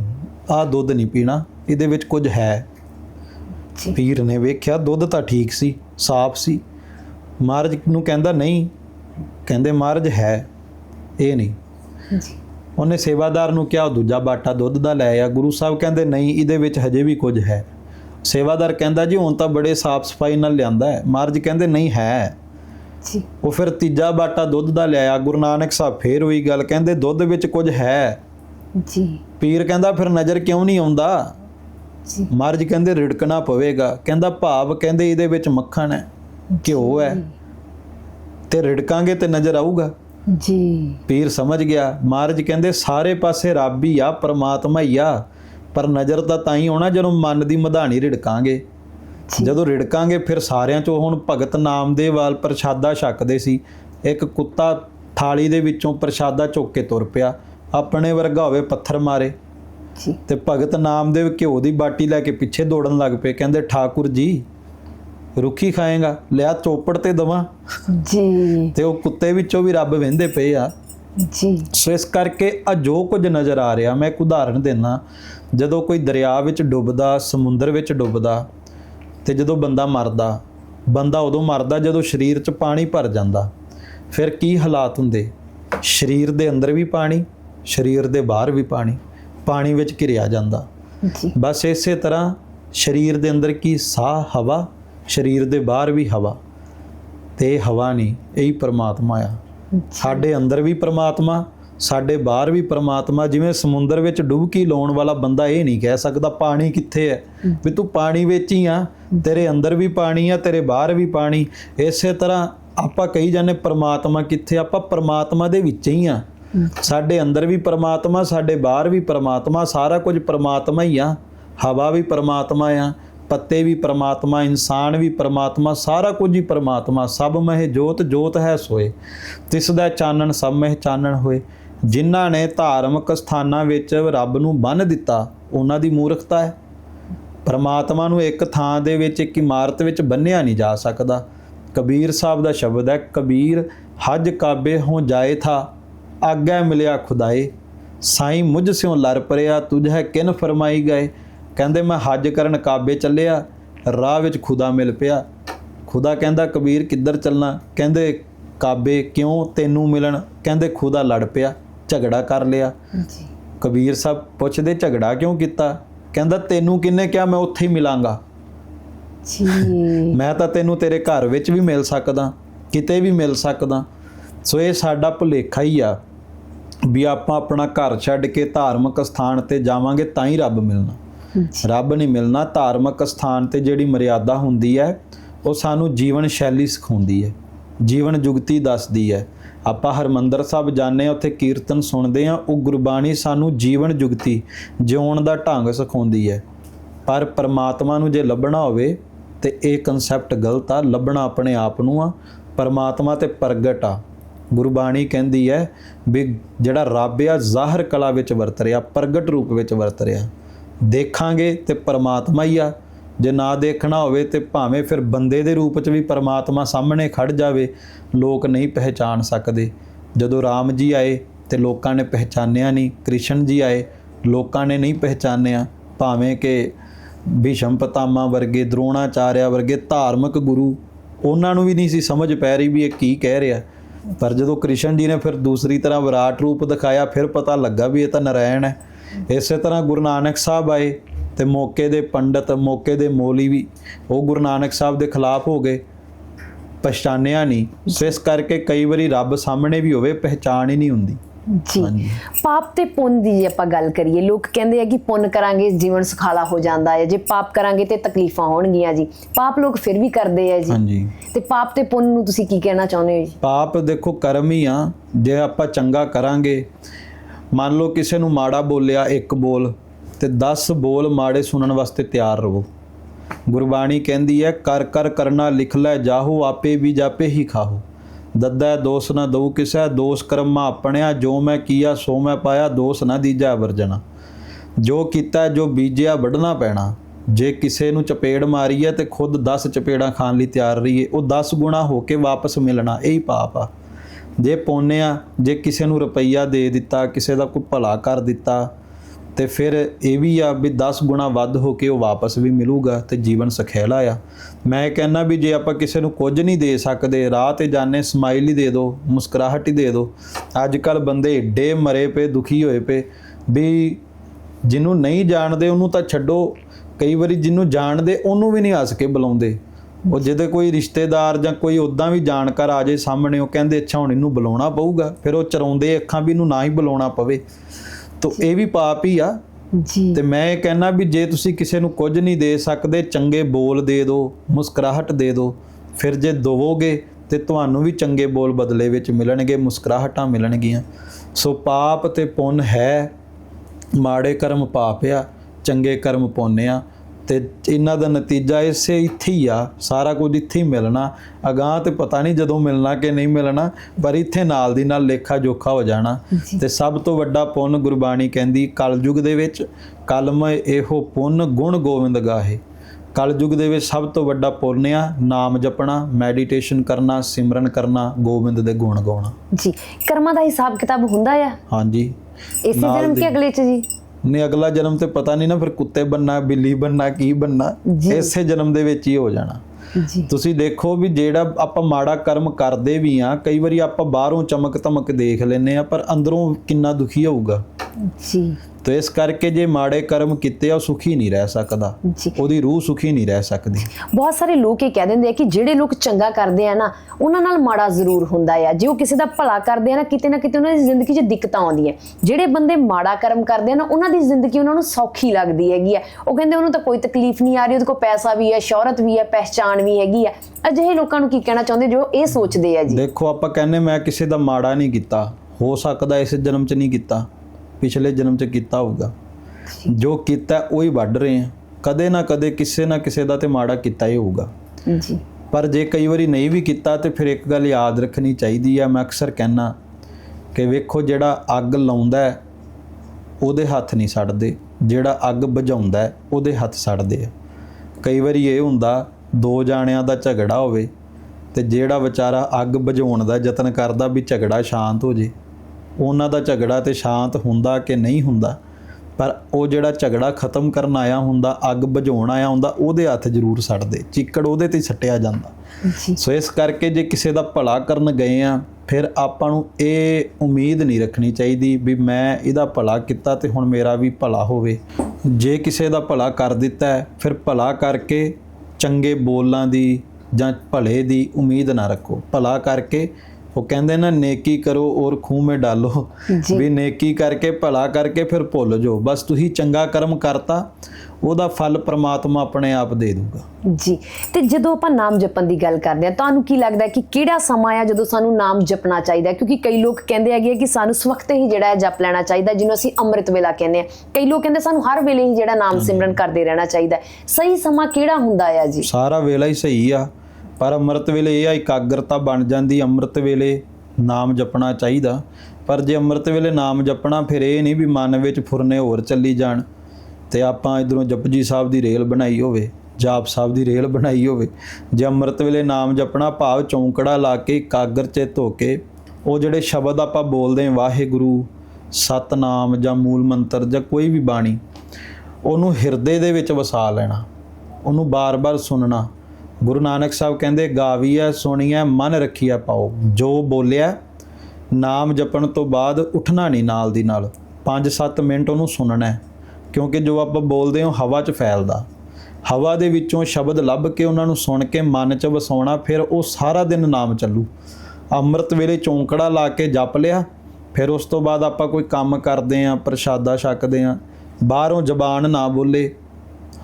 ਆਹ ਦੁੱਧ ਨਹੀਂ ਪੀਣਾ ਇਹਦੇ ਵਿੱਚ ਕੁਝ ਹੈ। ਪੀਰ ਨੇ ਵੇਖਿਆ ਦੁੱਧ ਤਾਂ ਠੀਕ ਸੀ ਸਾਫ਼ ਸੀ। ਮਹਾਰਾਜ ਨੂੰ ਕਹਿੰਦਾ ਨਹੀਂ। ਕਹਿੰਦੇ ਮਹਾਰਾਜ ਹੈ ਇਹ ਨਹੀਂ। ਜੀ। ਉਹਨੇ ਸੇਵਾਦਾਰ ਨੂੰ ਕਿਹਾ ਉਹ ਦੂਜਾ ਬਾਟਾ ਦੁੱਧ ਦਾ ਲੈ ਆ। ਗੁਰੂ ਸਾਹਿਬ ਕਹਿੰਦੇ ਨਹੀਂ ਇਹਦੇ ਵਿੱਚ ਹਜੇ ਵੀ ਕੁਝ ਹੈ। ਸੇਵਾਦਾਰ ਕਹਿੰਦਾ ਜੀ ਹੁਣ ਤਾਂ ਬੜੇ ਸਾਫ਼ ਸਫ਼ਾਈ ਨਾਲ ਲਿਆਂਦਾ ਹੈ। ਮਹਾਰਾਜ ਕਹਿੰਦੇ ਨਹੀਂ ਹੈ। ਜੀ। ਉਹ ਫਿਰ ਤੀਜਾ ਬਾਟਾ ਦੁੱਧ ਦਾ ਲਿਆਇਆ ਗੁਰੂ ਨਾਨਕ ਸਾਹਿਬ ਫੇਰ ਉਹੀ ਗੱਲ ਕਹਿੰਦੇ ਦੁੱਧ ਵਿੱਚ ਕੁਝ ਹੈ। ਜੀ। ਪੀਰ ਕਹਿੰਦਾ ਫਿਰ ਨਜ਼ਰ ਕਿਉਂ ਨਹੀਂ ਆਉਂਦਾ? ਜੀ। ਮਹਾਰਾਜ ਕਹਿੰਦੇ ਰਿੜਕਣਾ ਪਵੇਗਾ। ਕਹਿੰਦਾ ਭਾਵ ਕਹਿੰਦੇ ਇਹਦੇ ਵਿੱਚ ਮੱਖਣ ਹੈ ਘਿਓ ਹੈ। ਤੇ ਰਿੜਕਾਂਗੇ ਤੇ ਨਜ਼ਰ ਆਊਗਾ। ਜੀ। ਪੀਰ ਸਮਝ ਗਿਆ। ਮਹਾਰਾਜ ਕਹਿੰਦੇ ਸਾਰੇ ਪਾਸੇ ਰੱਬ ਹੀ ਆ ਪਰਮਾਤਮਾ ਹੀ ਆ। ਪਰ ਨਜ਼ਰ ਤਾਂ ਤਾਂ ਹੀ ਆਉਣਾ ਜਦੋਂ ਮਨ ਦੀ ਮਧਾਣੀ ਰਿੜਕਾਂਗੇ। ਜਦੋਂ ਰਿੜਕਾਂਗੇ ਫਿਰ ਸਾਰਿਆਂ ਚੋਂ ਹੁਣ ਭਗਤ ਨਾਮਦੇਵ ਵਾਲ ਪ੍ਰਸ਼ਾਦਾ ਛਕਦੇ ਸੀ। ਇੱਕ ਕੁੱਤਾ ਥਾਲੀ ਦੇ ਵਿੱਚੋਂ ਪ੍ਰਸ਼ਾਦਾ ਚੁੱਕ ਕੇ ਤੁਰ ਪਿਆ। ਆਪਣੇ ਵਰਗਾ ਹੋਵੇ ਪੱਥਰ ਮਾਰੇ। ਜੀ। ਤੇ ਭਗਤ ਨਾਮਦੇਵ ਘਿਓ ਦੀ ਬਾਟੀ ਲੈ ਕੇ ਪਿੱਛੇ ਦੌੜਨ ਲੱਗ ਪਏ। ਕਹਿੰਦੇ ਠਾਕੁਰ ਜੀ ਰੁੱਖੀ ਖਾਏਗਾ। ਲਿਆ ਚੋਪੜ ਤੇ ਦਵਾਂ। ਜੀ। ਤੇ ਉਹ ਕੁੱਤੇ ਵਿੱਚੋਂ ਵੀ ਰੱਬ ਵਹਿੰਦੇ ਪਏ ਆ। ਜੀ। ਸੋ ਇਸ ਕਰਕੇ ਆ ਜੋ ਕੁਝ ਨਜ਼ਰ ਆ ਰਿਹਾ ਮੈਂ ਇੱਕ ਉਦਾਹਰਣ ਦੇਣਾ ਜਦੋਂ ਕੋਈ ਦਰਿਆ ਵਿੱਚ ਡੁੱਬਦਾ ਸਮੁੰਦਰ ਵਿੱਚ ਡੁੱਬਦਾ ਤੇ ਜਦੋਂ ਬੰਦਾ ਮਰਦਾ ਬੰਦਾ ਉਦੋਂ ਮਰਦਾ ਜਦੋਂ ਸਰੀਰ 'ਚ ਪਾਣੀ ਭਰ ਜਾਂਦਾ। ਫਿਰ ਕੀ ਹਾਲਾਤ ਹੁੰਦੇ? ਸਰੀਰ ਦੇ ਅੰਦਰ ਵੀ ਪਾਣੀ ਸਰੀਰ ਦੇ ਬਾਹਰ ਵੀ ਪਾਣੀ ਪਾਣੀ ਵਿੱਚ ਘਿਰਿਆ ਜਾਂਦਾ। ਜੀ। ਬਸ ਇਸੇ ਤਰ੍ਹਾਂ ਸਰੀਰ ਦੇ ਅੰਦਰ ਕੀ? ਸਾਹ ਹਵਾ ਸਰੀਰ ਦੇ ਬਾਹਰ ਵੀ ਹਵਾ। ਤੇ ਹਵਾ ਨਹੀਂ ਇਹੀ ਪ੍ਰਮਾਤਮਾ ਆ। ਸਾਡੇ ਅੰਦਰ ਵੀ ਪ੍ਰਮਾਤਮਾ ਸਾਡੇ ਬਾਹਰ ਵੀ ਪ੍ਰਮਾਤਮਾ ਜਿਵੇਂ ਸਮੁੰਦਰ ਵਿੱਚ ਡੁਬਕੀ ਲਾਉਣ ਵਾਲਾ ਬੰਦਾ ਇਹ ਨਹੀਂ ਕਹਿ ਸਕਦਾ ਪਾਣੀ ਕਿੱਥੇ ਹੈ। ਵੀ ਤੂੰ ਪਾਣੀ ਵਿੱਚ ਹੀ ਆ ਤੇਰੇ ਅੰਦਰ ਵੀ ਪਾਣੀ ਆ, ਤੇਰੇ ਬਾਹਰ ਵੀ ਪਾਣੀ। ਇਸੇ ਤਰ੍ਹਾਂ ਆਪਾਂ ਕਹੀ ਜਾਂਦੇ ਪਰਮਾਤਮਾ ਕਿੱਥੇ ਆਪਾਂ ਪਰਮਾਤਮਾ ਦੇ ਵਿੱਚ ਹੀ ਆ। ਸਾਡੇ ਅੰਦਰ ਵੀ ਪਰਮਾਤਮਾ, ਸਾਡੇ ਬਾਹਰ ਵੀ ਪਰਮਾਤਮਾ, ਸਾਰਾ ਕੁਝ ਪਰਮਾਤਮਾ ਹੀ ਆ। ਹਵਾ ਵੀ ਪਰਮਾਤਮਾ ਆ, ਪੱਤੇ ਵੀ ਪਰਮਾਤਮਾ, ਇਨਸਾਨ ਵੀ ਪਰਮਾਤਮਾ, ਸਾਰਾ ਕੁਝ ਹੀ ਪਰਮਾਤਮਾ। ਸਭ ਮਹਿ ਜੋਤ ਜੋਤ ਹੈ ਸੋਏ। ਤਿਸ ਦਾ ਚਾਨਣ, ਸਭ ਮਹਿ ਚਾਨਣ ਹੋਏ। ਜਿਨ੍ਹਾਂ ਨੇ ਧਾਰਮਿਕ ਸਥਾਨਾਂ ਵਿੱਚ ਰੱਬ ਨੂੰ ਬੰਨ ਦਿੱਤਾ, ਉਹਨਾਂ ਦੀ ਮੂਰਖਤਾ ਹੈ। ਪਰਮਾਤਮਾ ਨੂੰ ਇੱਕ ਥਾਂ ਦੇ ਵਿੱਚ ਇੱਕ ਇਮਾਰਤ ਵਿੱਚ ਬੰਨਿਆ ਨਹੀਂ ਜਾ ਸਕਦਾ। ਕਬੀਰ ਸਾਹਿਬ ਦਾ ਸ਼ਬਦ ਹੈ ਕਬੀਰ ਹਜ ਕਾਬੇ ਹੋ ਜਾਏ ਥਾ ਆਗੇ ਮਿਲਿਆ ਖੁਦਾਏ। ਸਾਈਂ ਮੁਝ ਸਿਓ ਲਰ ਪਰਿਆ ਤੁਝ ਹੈ ਕਿਨ ਫਰਮਾਈ ਗਏ। ਕਹਿੰਦੇ ਮੈਂ ਹਜ ਕਰਨ ਕਾਬੇ ਚੱਲਿਆ ਰਾਹ ਵਿੱਚ ਖੁਦਾ ਮਿਲ ਪਿਆ। ਖੁਦਾ ਕਹਿੰਦਾ ਕਬੀਰ ਕਿੱਧਰ ਚੱਲਣਾ? ਕਹਿੰਦੇ ਕਾਬੇ ਕਿਉਂ ਤੈਨੂੰ ਮਿਲਣ? ਕਹਿੰਦੇ ਖੁਦਾ ਲੜ ਪਿਆ ਝਗੜਾ ਕਰ ਲਿਆ। ਜੀ। ਕਬੀਰ ਸਾਹਿਬ ਪੁੱਛਦੇ ਝਗੜਾ ਕਿਉਂ ਕੀਤਾ? ਕਹਿੰਦਾ ਤੈਨੂੰ ਕਿੰਨੇ ਕਿਹਾ? ਮੈਂ ਉੱਥੇ ਹੀ ਮਿਲਾਂਗਾ। ਜੀ ਮੈਂ ਤਾਂ ਤੈਨੂੰ ਤੇਰੇ ਘਰ ਵਿੱਚ ਵੀ ਮਿਲ ਸਕਦਾ ਕਿਤੇ ਵੀ ਮਿਲ ਸਕਦਾ। ਸੋ ਇਹ ਸਾਡਾ ਭੁਲੇਖਾ ਹੀ ਆ ਵੀ ਆਪਾਂ ਆਪਣਾ ਘਰ ਛੱਡ ਕੇ ਧਾਰਮਿਕ ਸਥਾਨ ਤੇ ਜਾਵਾਂਗੇ ਤਾਂ ਹੀ ਰੱਬ ਮਿਲਣਾ। ਰੱਬ ਨਹੀਂ ਮਿਲਣਾ ਧਾਰਮਿਕ ਸਥਾਨ ਤੇ ਜਿਹੜੀ ਮਰਿਆਦਾ ਹੁੰਦੀ ਹੈ ਉਹ ਸਾਨੂੰ ਜੀਵਨ ਸ਼ੈਲੀ ਸਿਖਾਉਂਦੀ ਹੈ ਜੀਵਨ ਜੁਗਤੀ ਦੱਸਦੀ ਹੈ। ਆਪਾਂ ਹਰਮੰਦਰ ਸਾਹਿਬ ਜਾਂਦੇ ਆ ਉੱਥੇ ਕੀਰਤਨ ਸੁਣਦੇ ਆ ਉਹ ਗੁਰਬਾਣੀ ਸਾਨੂੰ ਜੀਵਨ ਜੁਗਤੀ, ਜਿਉਣ ਦਾ ਢੰਗ ਸਿਖਾਉਂਦੀ ਹੈ। ਪਰ ਪਰਮਾਤਮਾ ਨੂੰ ਜੇ ਲੱਭਣਾ ਹੋਵੇ, ਤੇ ਇਹ ਕਨਸੈਪਟ ਗਲਤ ਆ, ਲੱਭਣਾ ਆਪਣੇ ਆਪ ਨੂੰ ਆ, ਪਰਮਾਤਮਾ ਤੇ ਪ੍ਰਗਟ ਆ। ਗੁਰਬਾਣੀ ਕਹਿੰਦੀ ਹੈ ਵੀ ਜਿਹੜਾ ਰੱਬ ਆ, ਜ਼ਾਹਰ ਕਲਾ ਵਿੱਚ ਵਰਤ ਰਿਹਾ, ਪ੍ਰਗਟ ਰੂਪ ਵਿੱਚ ਵਰਤ ਰਿਹਾ। ਦੇਖਾਂਗੇ ਤੇ ਪਰਮਾਤਮਾ ਹੀ ਆ ਜੇ ਨਾ ਦੇਖਣਾ ਹੋਵੇ ਤੇ ਭਾਵੇਂ ਫਿਰ ਬੰਦੇ ਦੇ ਰੂਪ 'ਚ ਵੀ ਪਰਮਾਤਮਾ ਸਾਹਮਣੇ ਖੜ ਜਾਵੇ, ਲੋਕ ਨਹੀਂ ਪਹਿਚਾਨ ਸਕਦੇ। ਜਦੋਂ ਰਾਮ ਜੀ ਆਏ ਤੇ ਲੋਕਾਂ ਨੇ ਪਹਿਚਾਨਿਆ ਨਹੀਂ, ਕ੍ਰਿਸ਼ਨ ਜੀ ਆਏ, ਲੋਕਾਂ ਨੇ ਨਹੀਂ ਪਹਿਚਾਨਿਆ। ਭਾਵੇਂ ਕਿ ਭੀਸ਼ਮ ਪਤਾਮਾ ਵਰਗੇ, ਦ੍ਰੋਣਾਚਾਰਿਆ ਵਰਗੇ ਧਾਰਮਿਕ ਗੁਰੂ, ਉਹਨਾਂ ਨੂੰ ਵੀ ਨਹੀਂ ਸੀ ਸਮਝ ਪੈ ਰਹੀ ਵੀ ਇਹ ਕੀ ਕਹਿ ਰਿਹਾ। ਪਰ ਜਦੋਂ ਕ੍ਰਿਸ਼ਨ ਜੀ ਨੇ ਫਿਰ ਦੂਸਰੀ ਤਰ੍ਹਾਂ ਵਿਰਾਟ ਰੂਪ ਦਿਖਾਇਆ, ਫਿਰ ਪਤਾ ਲੱਗਾ ਵੀ ਇਹ ਤਾਂ ਨਰਾਇਣ ਹੈ। ਇਸੇ ਤਰ੍ਹਾਂ ਗੁਰੂ ਨਾਨਕ ਸਾਹਿਬ ਆਏ ਤੇ ਮੌਕੇ ਦੇ ਪੰਡਤ ਮੌਕੇ ਦੇ ਮੌਲੀ ਵੀ ਉਹ ਗੁਰੂ ਨਾਨਕ ਸਾਹਿਬ ਦੇ ਖਿਲਾਫ ਹੋ ਗਏ ਪਛਾਣਿਆ ਨਹੀਂ। ਸੋ ਇਸ ਕਰਕੇ ਕਈ ਵਾਰੀ ਰੱਬ ਸਾਹਮਣੇ ਵੀ ਹੋਵੇ ਪਹਿਚਾਣ ਹੀ ਨਹੀਂ ਹੁੰਦੀ। ਜੀ। ਪਾਪ ਤੇ ਪੁੰਨ ਦੀ ਜੇ ਆਪਾਂ ਗੱਲ ਕਰੀਏ ਲੋਕ ਕਹਿੰਦੇ ਆ ਕਿ ਪੁੰਨ ਕਰਾਂਗੇ ਜੀਵਨ ਸੁਖਾਲਾ ਹੋ ਜਾਂਦਾ ਹੈ। ਜੇ ਪਾਪ ਕਰਾਂਗੇ ਤੇ ਤਕਲੀਫਾਂ ਹੋਣਗੀਆਂ ਜੀ। ਪਾਪ ਲੋਕ ਫਿਰ ਵੀ ਕਰਦੇ ਆ ਜੀ। ਹਾਂਜੀ। ਤੇ ਪਾਪ ਤੇ ਪੁੰਨ ਨੂੰ ਤੁਸੀਂ ਕੀ ਕਹਿਣਾ ਚਾਹੁੰਦੇ ਹੋ ਜੀ? ਪਾਪ ਦੇਖੋ ਕਰਮ ਹੀ ਆ। ਜੇ ਆਪਾਂ ਚੰਗਾ ਕਰਾਂਗੇ ਮੰਨ ਲਓ ਕਿਸੇ ਨੂੰ ਮਾੜਾ ਬੋਲਿਆ ਇੱਕ ਬੋਲ ਤੇ 10 ਬੋਲ ਮਾੜੇ ਸੁਣਨ ਵਾਸਤੇ ਤਿਆਰ ਰਹੋ। ਗੁਰਬਾਣੀ ਕਹਿੰਦੀ ਹੈ, ਕਰ ਕਰ ਕਰਨਾ ਲਿਖ ਲੈ, ਜਾਹੋ, ਆਪੇ ਵੀ ਜਾਪੇ ਹੀ ਖਾਹੋ। ਦੱਦਾ ਦੋਸ ਨਾ ਦਊ ਕਿਸੈ, ਦੋਸ ਕਰਮਾ ਆਪਣਿਆ, ਜੋ ਮੈਂ ਕੀਆ, ਸੋ ਮੈਂ ਪਾਇਆ, ਦੋਸ ਨਾ ਦੀਜਾ ਵਰਜਣਾ। ਜੋ ਕੀਤਾ, ਜੋ ਬੀਜਿਆ, ਵੱਢਣਾ ਪੈਣਾ। ਜੇ ਕਿਸੇ ਨੂੰ ਚਪੇੜ ਮਾਰੀ ਹੈ ਤੇ ਖੁਦ 10 ਚਪੇੜਾਂ ਖਾਣ ਲਈ ਤਿਆਰ ਰਹੀਏ, ਉਹ 10 ਗੁਣਾ ਹੋ ਕੇ ਵਾਪਸ ਮਿਲਣਾ, ਇਹ ਹੀ ਪਾਪ ਆ। ਜੇ ਪੌਨਿਆ ਜੇ ਕਿਸੇ ਨੂੰ ਰੁਪਈਆ ਦੇ ਦਿੱਤਾ, ਕਿਸੇ ਦਾ ਕੋਈ ਭਲਾ ਕਰ ਦਿੱਤਾ ਤੇ ਫਿਰ ਇਹ ਵੀ ਆ ਵੀ 10 ਗੁਣਾ ਵੱਧ ਹੋ ਕੇ ਉਹ ਵਾਪਸ ਵੀ ਮਿਲੂਗਾ ਤੇ ਜੀਵਨ ਸਖੇਲਾ ਆ। ਮੈਂ ਕਹਿੰਦਾ ਵੀ ਜੇ ਆਪਾਂ ਕਿਸੇ ਨੂੰ ਕੁਝ ਨਹੀਂ ਦੇ ਸਕਦੇ, ਰਾਹ ਤੇ ਜਾਣੇ ਸਮਾਈਲ ਹੀ ਦੇ ਦਿਓ ਮੁਸਕਰਾਹਟ ਹੀ ਦੇ ਦਿਓ ਅੱਜ ਕੱਲ ਬੰਦੇ ਏਡੇ ਮਰੇ ਪਏ, ਦੁਖੀ ਹੋਏ ਪਏ, ਵੀ ਜਿਹਨੂੰ ਨਹੀਂ ਜਾਣਦੇ ਉਹਨੂੰ ਤਾਂ ਛੱਡੋ। ਕਈ ਵਾਰੀ ਜਿਹਨੂੰ ਜਾਣਦੇ ਉਹਨੂੰ ਵੀ ਨਹੀਂ ਹੱਸ ਕੇ ਬੁਲਾਉਂਦੇ। ਉਹ ਜਿਹਦੇ ਕੋਈ ਰਿਸ਼ਤੇਦਾਰ ਜਾਂ ਕੋਈ ਉਦਾਂ ਵੀ ਜਾਣਕਾਰ ਆ ਜੇ ਸਾਹਮਣੇ, ਉਹ ਕਹਿੰਦੇ, ਅੱਛਾ, ਹੁਣ ਇਹਨੂੰ ਬੁਲਾਉਣਾ ਪਊਗਾ। ਫਿਰ ਉਹ ਚਰਾਉਂਦੇ ਅੱਖਾਂ ਵੀ ਇਹਨੂੰ ਨਾ ਹੀ ਬੁਲਾਉਣਾ ਪਵੇ। ਤਾਂ ਇਹ ਵੀ ਪਾਪ ਹੀ ਆ। ਜੀ। ਤੇ ਮੈਂ ਇਹ ਕਹਿਣਾ ਵੀ ਜੇ ਤੁਸੀਂ ਕਿਸੇ ਨੂੰ ਕੁਝ ਨਹੀਂ ਦੇ ਸਕਦੇ ਚੰਗੇ ਬੋਲ ਦੇ ਦਿਓ ਮੁਸਕਰਾਹਟ ਦੇ ਦਿਓ ਫਿਰ ਜੇ ਦਵੋਗੇ ਤੇ ਤੁਹਾਨੂੰ ਵੀ ਚੰਗੇ ਬੋਲ ਬਦਲੇ ਵਿੱਚ ਮਿਲਣਗੇ ਮੁਸਕਰਾਹਟਾਂ ਮਿਲਣਗੀਆਂ। ਸੋ ਪਾਪ ਤੇ ਪੁੰਨ ਹੈ। ਮਾੜੇ ਕਰਮ ਪਾਪ ਆ ਚੰਗੇ ਕਰਮ ਪੁੰਨ ਆ। ਤੇ ਇਹਨਾਂ ਦਾ ਨਤੀਜਾ ਇਸੇ ਇੱਥੇ ਹੀ ਆ ਸਾਰਾ ਕੁਝ ਇੱਥੇ ਹੀ ਮਿਲਣਾ। ਅਗਾਹ ਤੇ ਪਤਾ ਨਹੀਂ ਜਦੋਂ ਮਿਲਣਾ ਕਿ ਨਹੀਂ ਮਿਲਣਾ ਪਰ ਇੱਥੇ ਨਾਲ ਦੀ ਨਾਲ ਲੇਖਾ ਜੋਖਾ ਹੋ ਜਾਣਾ। ਤੇ ਸਭ ਤੋਂ ਵੱਡਾ ਪੁੰਨ ਗੁਰਬਾਣੀ ਕਹਿੰਦੀ ਕਲਯੁਗ ਦੇ ਵਿੱਚ ਕਲਮ ਇਹੋ ਪੁੰਨ ਗੁਣ ਗੋਬਿੰਦ ਗਾਹੇ। ਕਲਯੁਗ ਦੇ ਵਿੱਚ ਸਭ ਤੋਂ ਵੱਡਾ ਪੁੰਨ ਆ ਨਾਮ ਜਪਣਾ ਮੈਡੀਟੇਸ਼ਨ ਕਰਨਾ ਸਿਮਰਨ ਕਰਨਾ ਗੋਬਿੰਦ ਦੇ ਗੁਣ ਗਾਉਣਾ। ਜੀ ਕਰਮਾਂ ਦਾ ਹਿਸਾਬ ਕਿਤਾਬ ਹੁੰਦਾ ਆ? ਹਾਂਜੀ। ਇਸੇ ਜਨਮ ਕੇ ਅਗਲੇ ਚ ਜੀ? ਨੇ ਅਗਲਾ ਜਨਮ ਤੇ ਪਤਾ ਨਹੀਂ ਨਾ ਫਿਰ ਕੁੱਤੇ ਬੰਨਾ ਬਿੱਲੀ ਬੰਨਾ ਕੀ ਬੰਨਾ। ਇਸੇ ਜਨਮ ਦੇ ਵਿੱਚ ਹੀ ਹੋ ਜਾਣਾ। ਜੀ। ਤੁਸੀਂ ਦੇਖੋ ਵੀ ਜਿਹੜਾ ਆਪਾਂ ਮਾੜਾ ਕਰਮ ਕਰਦੇ ਵੀ ਆ ਕਈ ਵਾਰੀ ਆਪਾਂ ਬਾਹਰੋਂ ਚਮਕ ਧਮਕ ਦੇਖ ਲੈਨੇ ਆ ਪਰ ਅੰਦਰੋਂ ਕਿੰਨਾ ਦੁਖੀ ਹੋਊਗਾ। ਜੀ। ਤੇ ਇਸ ਕਰਕੇ ਜੇ ਮਾੜੇ ਕਰਮ ਕੀਤੇ ਆ ਉਹ ਸੁਖੀ ਨਹੀਂ ਰਹਿ ਸਕਦਾ। ਜੀ। ਉਹਦੀ ਰੂਹ ਸੁਖੀ ਨਹੀਂ ਰਹਿ ਸਕਦੀ। ਬਹੁਤ ਸਾਰੇ ਲੋਕ ਇਹ ਕਹਿ ਦਿੰਦੇ ਆ ਕਿ ਜਿਹੜੇ ਲੋਕ ਚੰਗਾ ਕਰਦੇ ਆ ਨਾ ਉਹਨਾਂ ਨਾਲ ਮਾੜਾ ਜ਼ਰੂਰ ਹੁੰਦਾ ਆ। ਜੇ ਉਹ ਕਿਸੇ ਦਾ ਭਲਾ ਕਰਦੇ ਆ ਨਾ ਕਿਤੇ ਨਾ ਕਿਤੇ ਉਹਨਾਂ ਦੀ ਜ਼ਿੰਦਗੀ 'ਚ ਦਿੱਕਤਾਂ ਆਉਂਦੀਆਂ ਜਿਹੜੇ ਬੰਦੇ ਮਾੜਾ ਕਰਮ ਕਰਦੇ ਆ ਨਾ ਉਹਨਾਂ ਦੀ ਜ਼ਿੰਦਗੀ ਉਹਨਾਂ ਨੂੰ ਸੌਖੀ ਲੱਗਦੀ ਹੈਗੀ ਆ। ਉਹ ਕਹਿੰਦੇ ਉਹਨੂੰ ਤਾਂ ਕੋਈ ਤਕਲੀਫ ਨਹੀਂ ਆ ਰਹੀ ਉਹਦੇ ਕੋਲ ਪੈਸਾ ਵੀ ਹੈ ਸ਼ੌਹਰਤ ਵੀ ਹੈ ਪਹਿਚਾਣ ਵੀ ਹੈਗੀ ਆ। ਅਜਿਹੇ ਲੋਕਾਂ ਨੂੰ ਕੀ ਕਹਿਣਾ ਚਾਹੁੰਦੇ ਜੋ ਇਹ ਸੋਚਦੇ ਆ ਜੀ? ਦੇਖੋ ਆਪਾਂ ਕਹਿੰਨੇ ਮੈਂ ਕਿਸੇ ਦਾ ਮਾੜਾ ਨਹੀਂ ਕੀਤਾ ਹੋ ਸਕਦਾ ਇਸ ਜਨਮ 'ਚ ਨਹੀਂ ਕੀਤਾ। ਪਿਛਲੇ ਜਨਮ 'ਚ ਕੀਤਾ ਹੋਊਗਾ। ਜੋ ਕੀਤਾ ਉਹ ਹੀ ਵੱਢ ਰਹੇ ਆ। ਕਦੇ ਨਾ ਕਦੇ ਕਿਸੇ ਨਾ ਕਿਸੇ ਦਾ ਤੇ ਮਾੜਾ ਕੀਤਾ ਹੀ ਹੋਊਗਾ। ਜੀ। ਪਰ ਜੇ ਕਈ ਵਾਰੀ ਨਹੀਂ ਵੀ ਕੀਤਾ ਤੇ ਫਿਰ ਇੱਕ ਗੱਲ ਯਾਦ ਰੱਖਣੀ ਚਾਹੀਦੀ ਆ। ਮੈਂ ਅਕਸਰ ਕਹਿਣਾ ਕਿ ਵੇਖੋ ਜਿਹੜਾ ਅੱਗ ਲਾਉਂਦਾ ਉਹਦੇ ਹੱਥ ਨਹੀਂ ਸੜਦੇ। ਜਿਹੜਾ ਅੱਗ ਬੁਝਾਉਂਦਾ ਉਹਦੇ ਹੱਥ ਸੜਦੇ ਆ। ਕਈ ਵਾਰੀ ਇਹ ਹੁੰਦਾ ਦੋ ਜਾਣਿਆਂ ਦਾ ਝਗੜਾ ਹੋਵੇ ਤੇ ਜਿਹੜਾ ਵਿਚਾਰਾ ਅੱਗ ਬੁਝਾਉਣ ਦਾ ਯਤਨ ਕਰਦਾ ਵੀ ਝਗੜਾ ਸ਼ਾਂਤ ਹੋ ਜੇ। ਉਹਨਾਂ ਦਾ ਝਗੜਾ ਤੇ ਸ਼ਾਂਤ ਹੁੰਦਾ ਕਿ ਨਹੀਂ ਹੁੰਦਾ ਪਰ ਉਹ ਜਿਹੜਾ ਝਗੜਾ ਖਤਮ ਕਰਨ ਆਇਆ ਹੁੰਦਾ ਅੱਗ ਬੁਝਾਉਣ ਆਇਆ ਹੁੰਦਾ ਉਹਦੇ ਹੱਥ ਜ਼ਰੂਰ ਸੜਦੇ ਚਿੱਕੜ ਉਹਦੇ ਤੇ ਹੀ ਸੱਟਿਆ ਜਾਂਦਾ। ਜੀ। ਸੋ ਇਸ ਕਰਕੇ ਜੇ ਕਿਸੇ ਦਾ ਭਲਾ ਕਰਨ ਗਏ ਆ ਫਿਰ ਆਪਾਂ ਨੂੰ ਇਹ ਉਮੀਦ ਨਹੀਂ ਰੱਖਣੀ ਚਾਹੀਦੀ ਵੀ ਮੈਂ ਇਹਦਾ ਭਲਾ ਕੀਤਾ ਤੇ ਹੁਣ ਮੇਰਾ ਵੀ ਭਲਾ ਹੋਵੇ। ਜੇ ਕਿਸੇ ਦਾ ਭਲਾ ਕਰ ਦਿੱਤਾ ਫਿਰ ਭਲਾ ਕਰਕੇ ਚੰਗੇ ਬੋਲਾਂ ਦੀ ਜਾਂ ਭਲੇ ਦੀ ਉਮੀਦ ਨਾ ਰੱਖੋ। ਭਲਾ ਕਰਕੇ ਉਹ ਕਹਿੰਦੇ ਨਾ ਨੇਕੀ ਕਰੋ ਔਰ ਖੂਹ ਮੇ ਡਾਲੋ। ਵੀ ਨੇਕੀ ਕਰਕੇ ਭਲਾ ਕਰਕੇ ਫਿਰ ਭੁੱਲ ਜਾਓ। ਬਸ ਤੁਸੀਂ ਚੰਗਾ ਕਰਮ ਕਰਤਾ ਉਹਦਾ ਫਲ ਪ੍ਰਮਾਤਮਾ ਆਪਣੇ ਆਪ ਦੇ ਦੂਗਾ। ਜੀ। ਤੇ ਜਦੋਂ ਆਪਾਂ ਨਾਮ ਜਪਣ ਦੀ ਗੱਲ ਕਰਦੇ ਆ ਤੁਹਾਨੂੰ ਕੀ ਲੱਗਦਾ ਕਿ ਕਿਹੜਾ ਸਮਾਂ ਆ ਜਦੋਂ ਸਾਨੂੰ ਨਾਮ ਜਪਣਾ ਚਾਹੀਦਾ? ਕਿਉਂਕਿ ਕਈ ਲੋਕ ਕਹਿੰਦੇ ਹੈਗੇ ਕਿ ਸਾਨੂੰ ਉਸ ਵਕਤ ਹੀ ਜਿਹੜਾ ਹੈ ਜਪ ਲੈਣਾ ਚਾਹੀਦਾ ਜਿਹਨੂੰ ਅਸੀਂ ਅੰਮ੍ਰਿਤ ਵੇਲਾ ਕਹਿੰਦੇ ਆ ਕਈ ਲੋਕ ਕਹਿੰਦੇ ਸਾਨੂੰ ਹਰ ਵੇਲੇ ਹੀ ਜਿਹੜਾ ਨਾਮ ਸਿਮਰਨ ਕਰਦੇ ਰਹਿਣਾ ਚਾਹੀਦਾ। ਸਹੀ ਸਮਾਂ ਕਿਹੜਾ ਹੁੰਦਾ ਆ ਜੀ? ਸਾਰਾ ਵੇਲਾ ਹੀ ਸਹੀ ਆ। ਪਰ ਅੰਮ੍ਰਿਤ ਵੇਲੇ ਇਹ ਆ, ਇਕਾਗਰਤਾ ਬਣ ਜਾਂਦੀ, ਅੰਮ੍ਰਿਤ ਵੇਲੇ ਨਾਮ ਜਪਣਾ ਚਾਹੀਦਾ। ਪਰ ਜੇ ਅੰਮ੍ਰਿਤ ਵੇਲੇ ਨਾਮ ਜਪਣਾ, ਫਿਰ ਇਹ ਨਹੀਂ ਵੀ ਮਨ ਵਿੱਚ ਫੁਰਨੇ ਹੋਰ ਚੱਲੀ ਜਾਣ ਤੇ ਆਪਾਂ ਇਧਰੋਂ ਜਪਜੀ ਸਾਹਿਬ ਦੀ ਰੇਲ ਬਣਾਈ ਹੋਵੇ, ਜਾਪ ਸਾਹਿਬ ਦੀ ਰੇਲ ਬਣਾਈ ਹੋਵੇ। ਜੇ ਅੰਮ੍ਰਿਤ ਵੇਲੇ ਨਾਮ ਜਪਣਾ, ਭਾਵ ਚੌਂਕੜਾ ਲਾ ਕੇ ਕਾਗਰ ਚਿੱਤ ਹੋ ਕੇ, ਉਹ ਜਿਹੜੇ ਸ਼ਬਦ ਆਪਾਂ ਬੋਲਦੇ ਹਾਂ, ਵਾਹਿਗੁਰੂ, ਸਤਨਾਮ ਜਾਂ ਮੂਲ ਮੰਤਰ ਜਾਂ ਕੋਈ ਵੀ ਬਾਣੀ, ਉਹਨੂੰ ਹਿਰਦੇ ਦੇ ਵਿੱਚ ਵਸਾ ਲੈਣਾ, ਉਹਨੂੰ ਬਾਰ-ਬਾਰ ਸੁਣਨਾ ਗੁਰੂ ਨਾਨਕ ਸਾਹਿਬ ਕਹਿੰਦੇ, ਗਾਵੀਐ, ਸੁਣੀਐ, ਮਨ ਰੱਖੀਐ ਪਾਓ। ਜੋ ਬੋਲਿਆ, ਨਾਮ ਜਪਣ ਤੋਂ ਬਾਅਦ ਉੱਠਣਾ ਨਹੀਂ ਨਾਲ ਦੀ ਨਾਲ। 5-7 ਮਿੰਟ ਉਹਨੂੰ ਸੁਣਨਾ ਕਿਉਂਕਿ ਜੋ ਆਪਾਂ ਬੋਲਦੇ ਹਾਂ ਹਵਾ 'ਚ ਫੈਲਦਾ। ਹਵਾ ਦੇ ਵਿੱਚੋਂ ਸ਼ਬਦ ਲੱਭ ਕੇ ਉਹਨਾਂ ਨੂੰ ਸੁਣ ਕੇ ਮਨ 'ਚ ਵਸਾਉਣਾ, ਫਿਰ ਉਹ ਸਾਰਾ ਦਿਨ ਨਾਮ ਚੱਲੂ। ਅੰਮ੍ਰਿਤ ਵੇਲੇ ਚੌਂਕੜਾ ਲਾ ਕੇ ਜਪ ਲਿਆ, ਫਿਰ ਉਸ ਤੋਂ ਬਾਅਦ ਆਪਾਂ ਕੋਈ ਕੰਮ ਕਰਦੇ ਆਂ ਪ੍ਰਸ਼ਾਦਾ ਛਕਦੇ ਆਂ ਬਾਹਰੋਂ ਜ਼ਬਾਨ ਨਾ ਬੋਲੇ,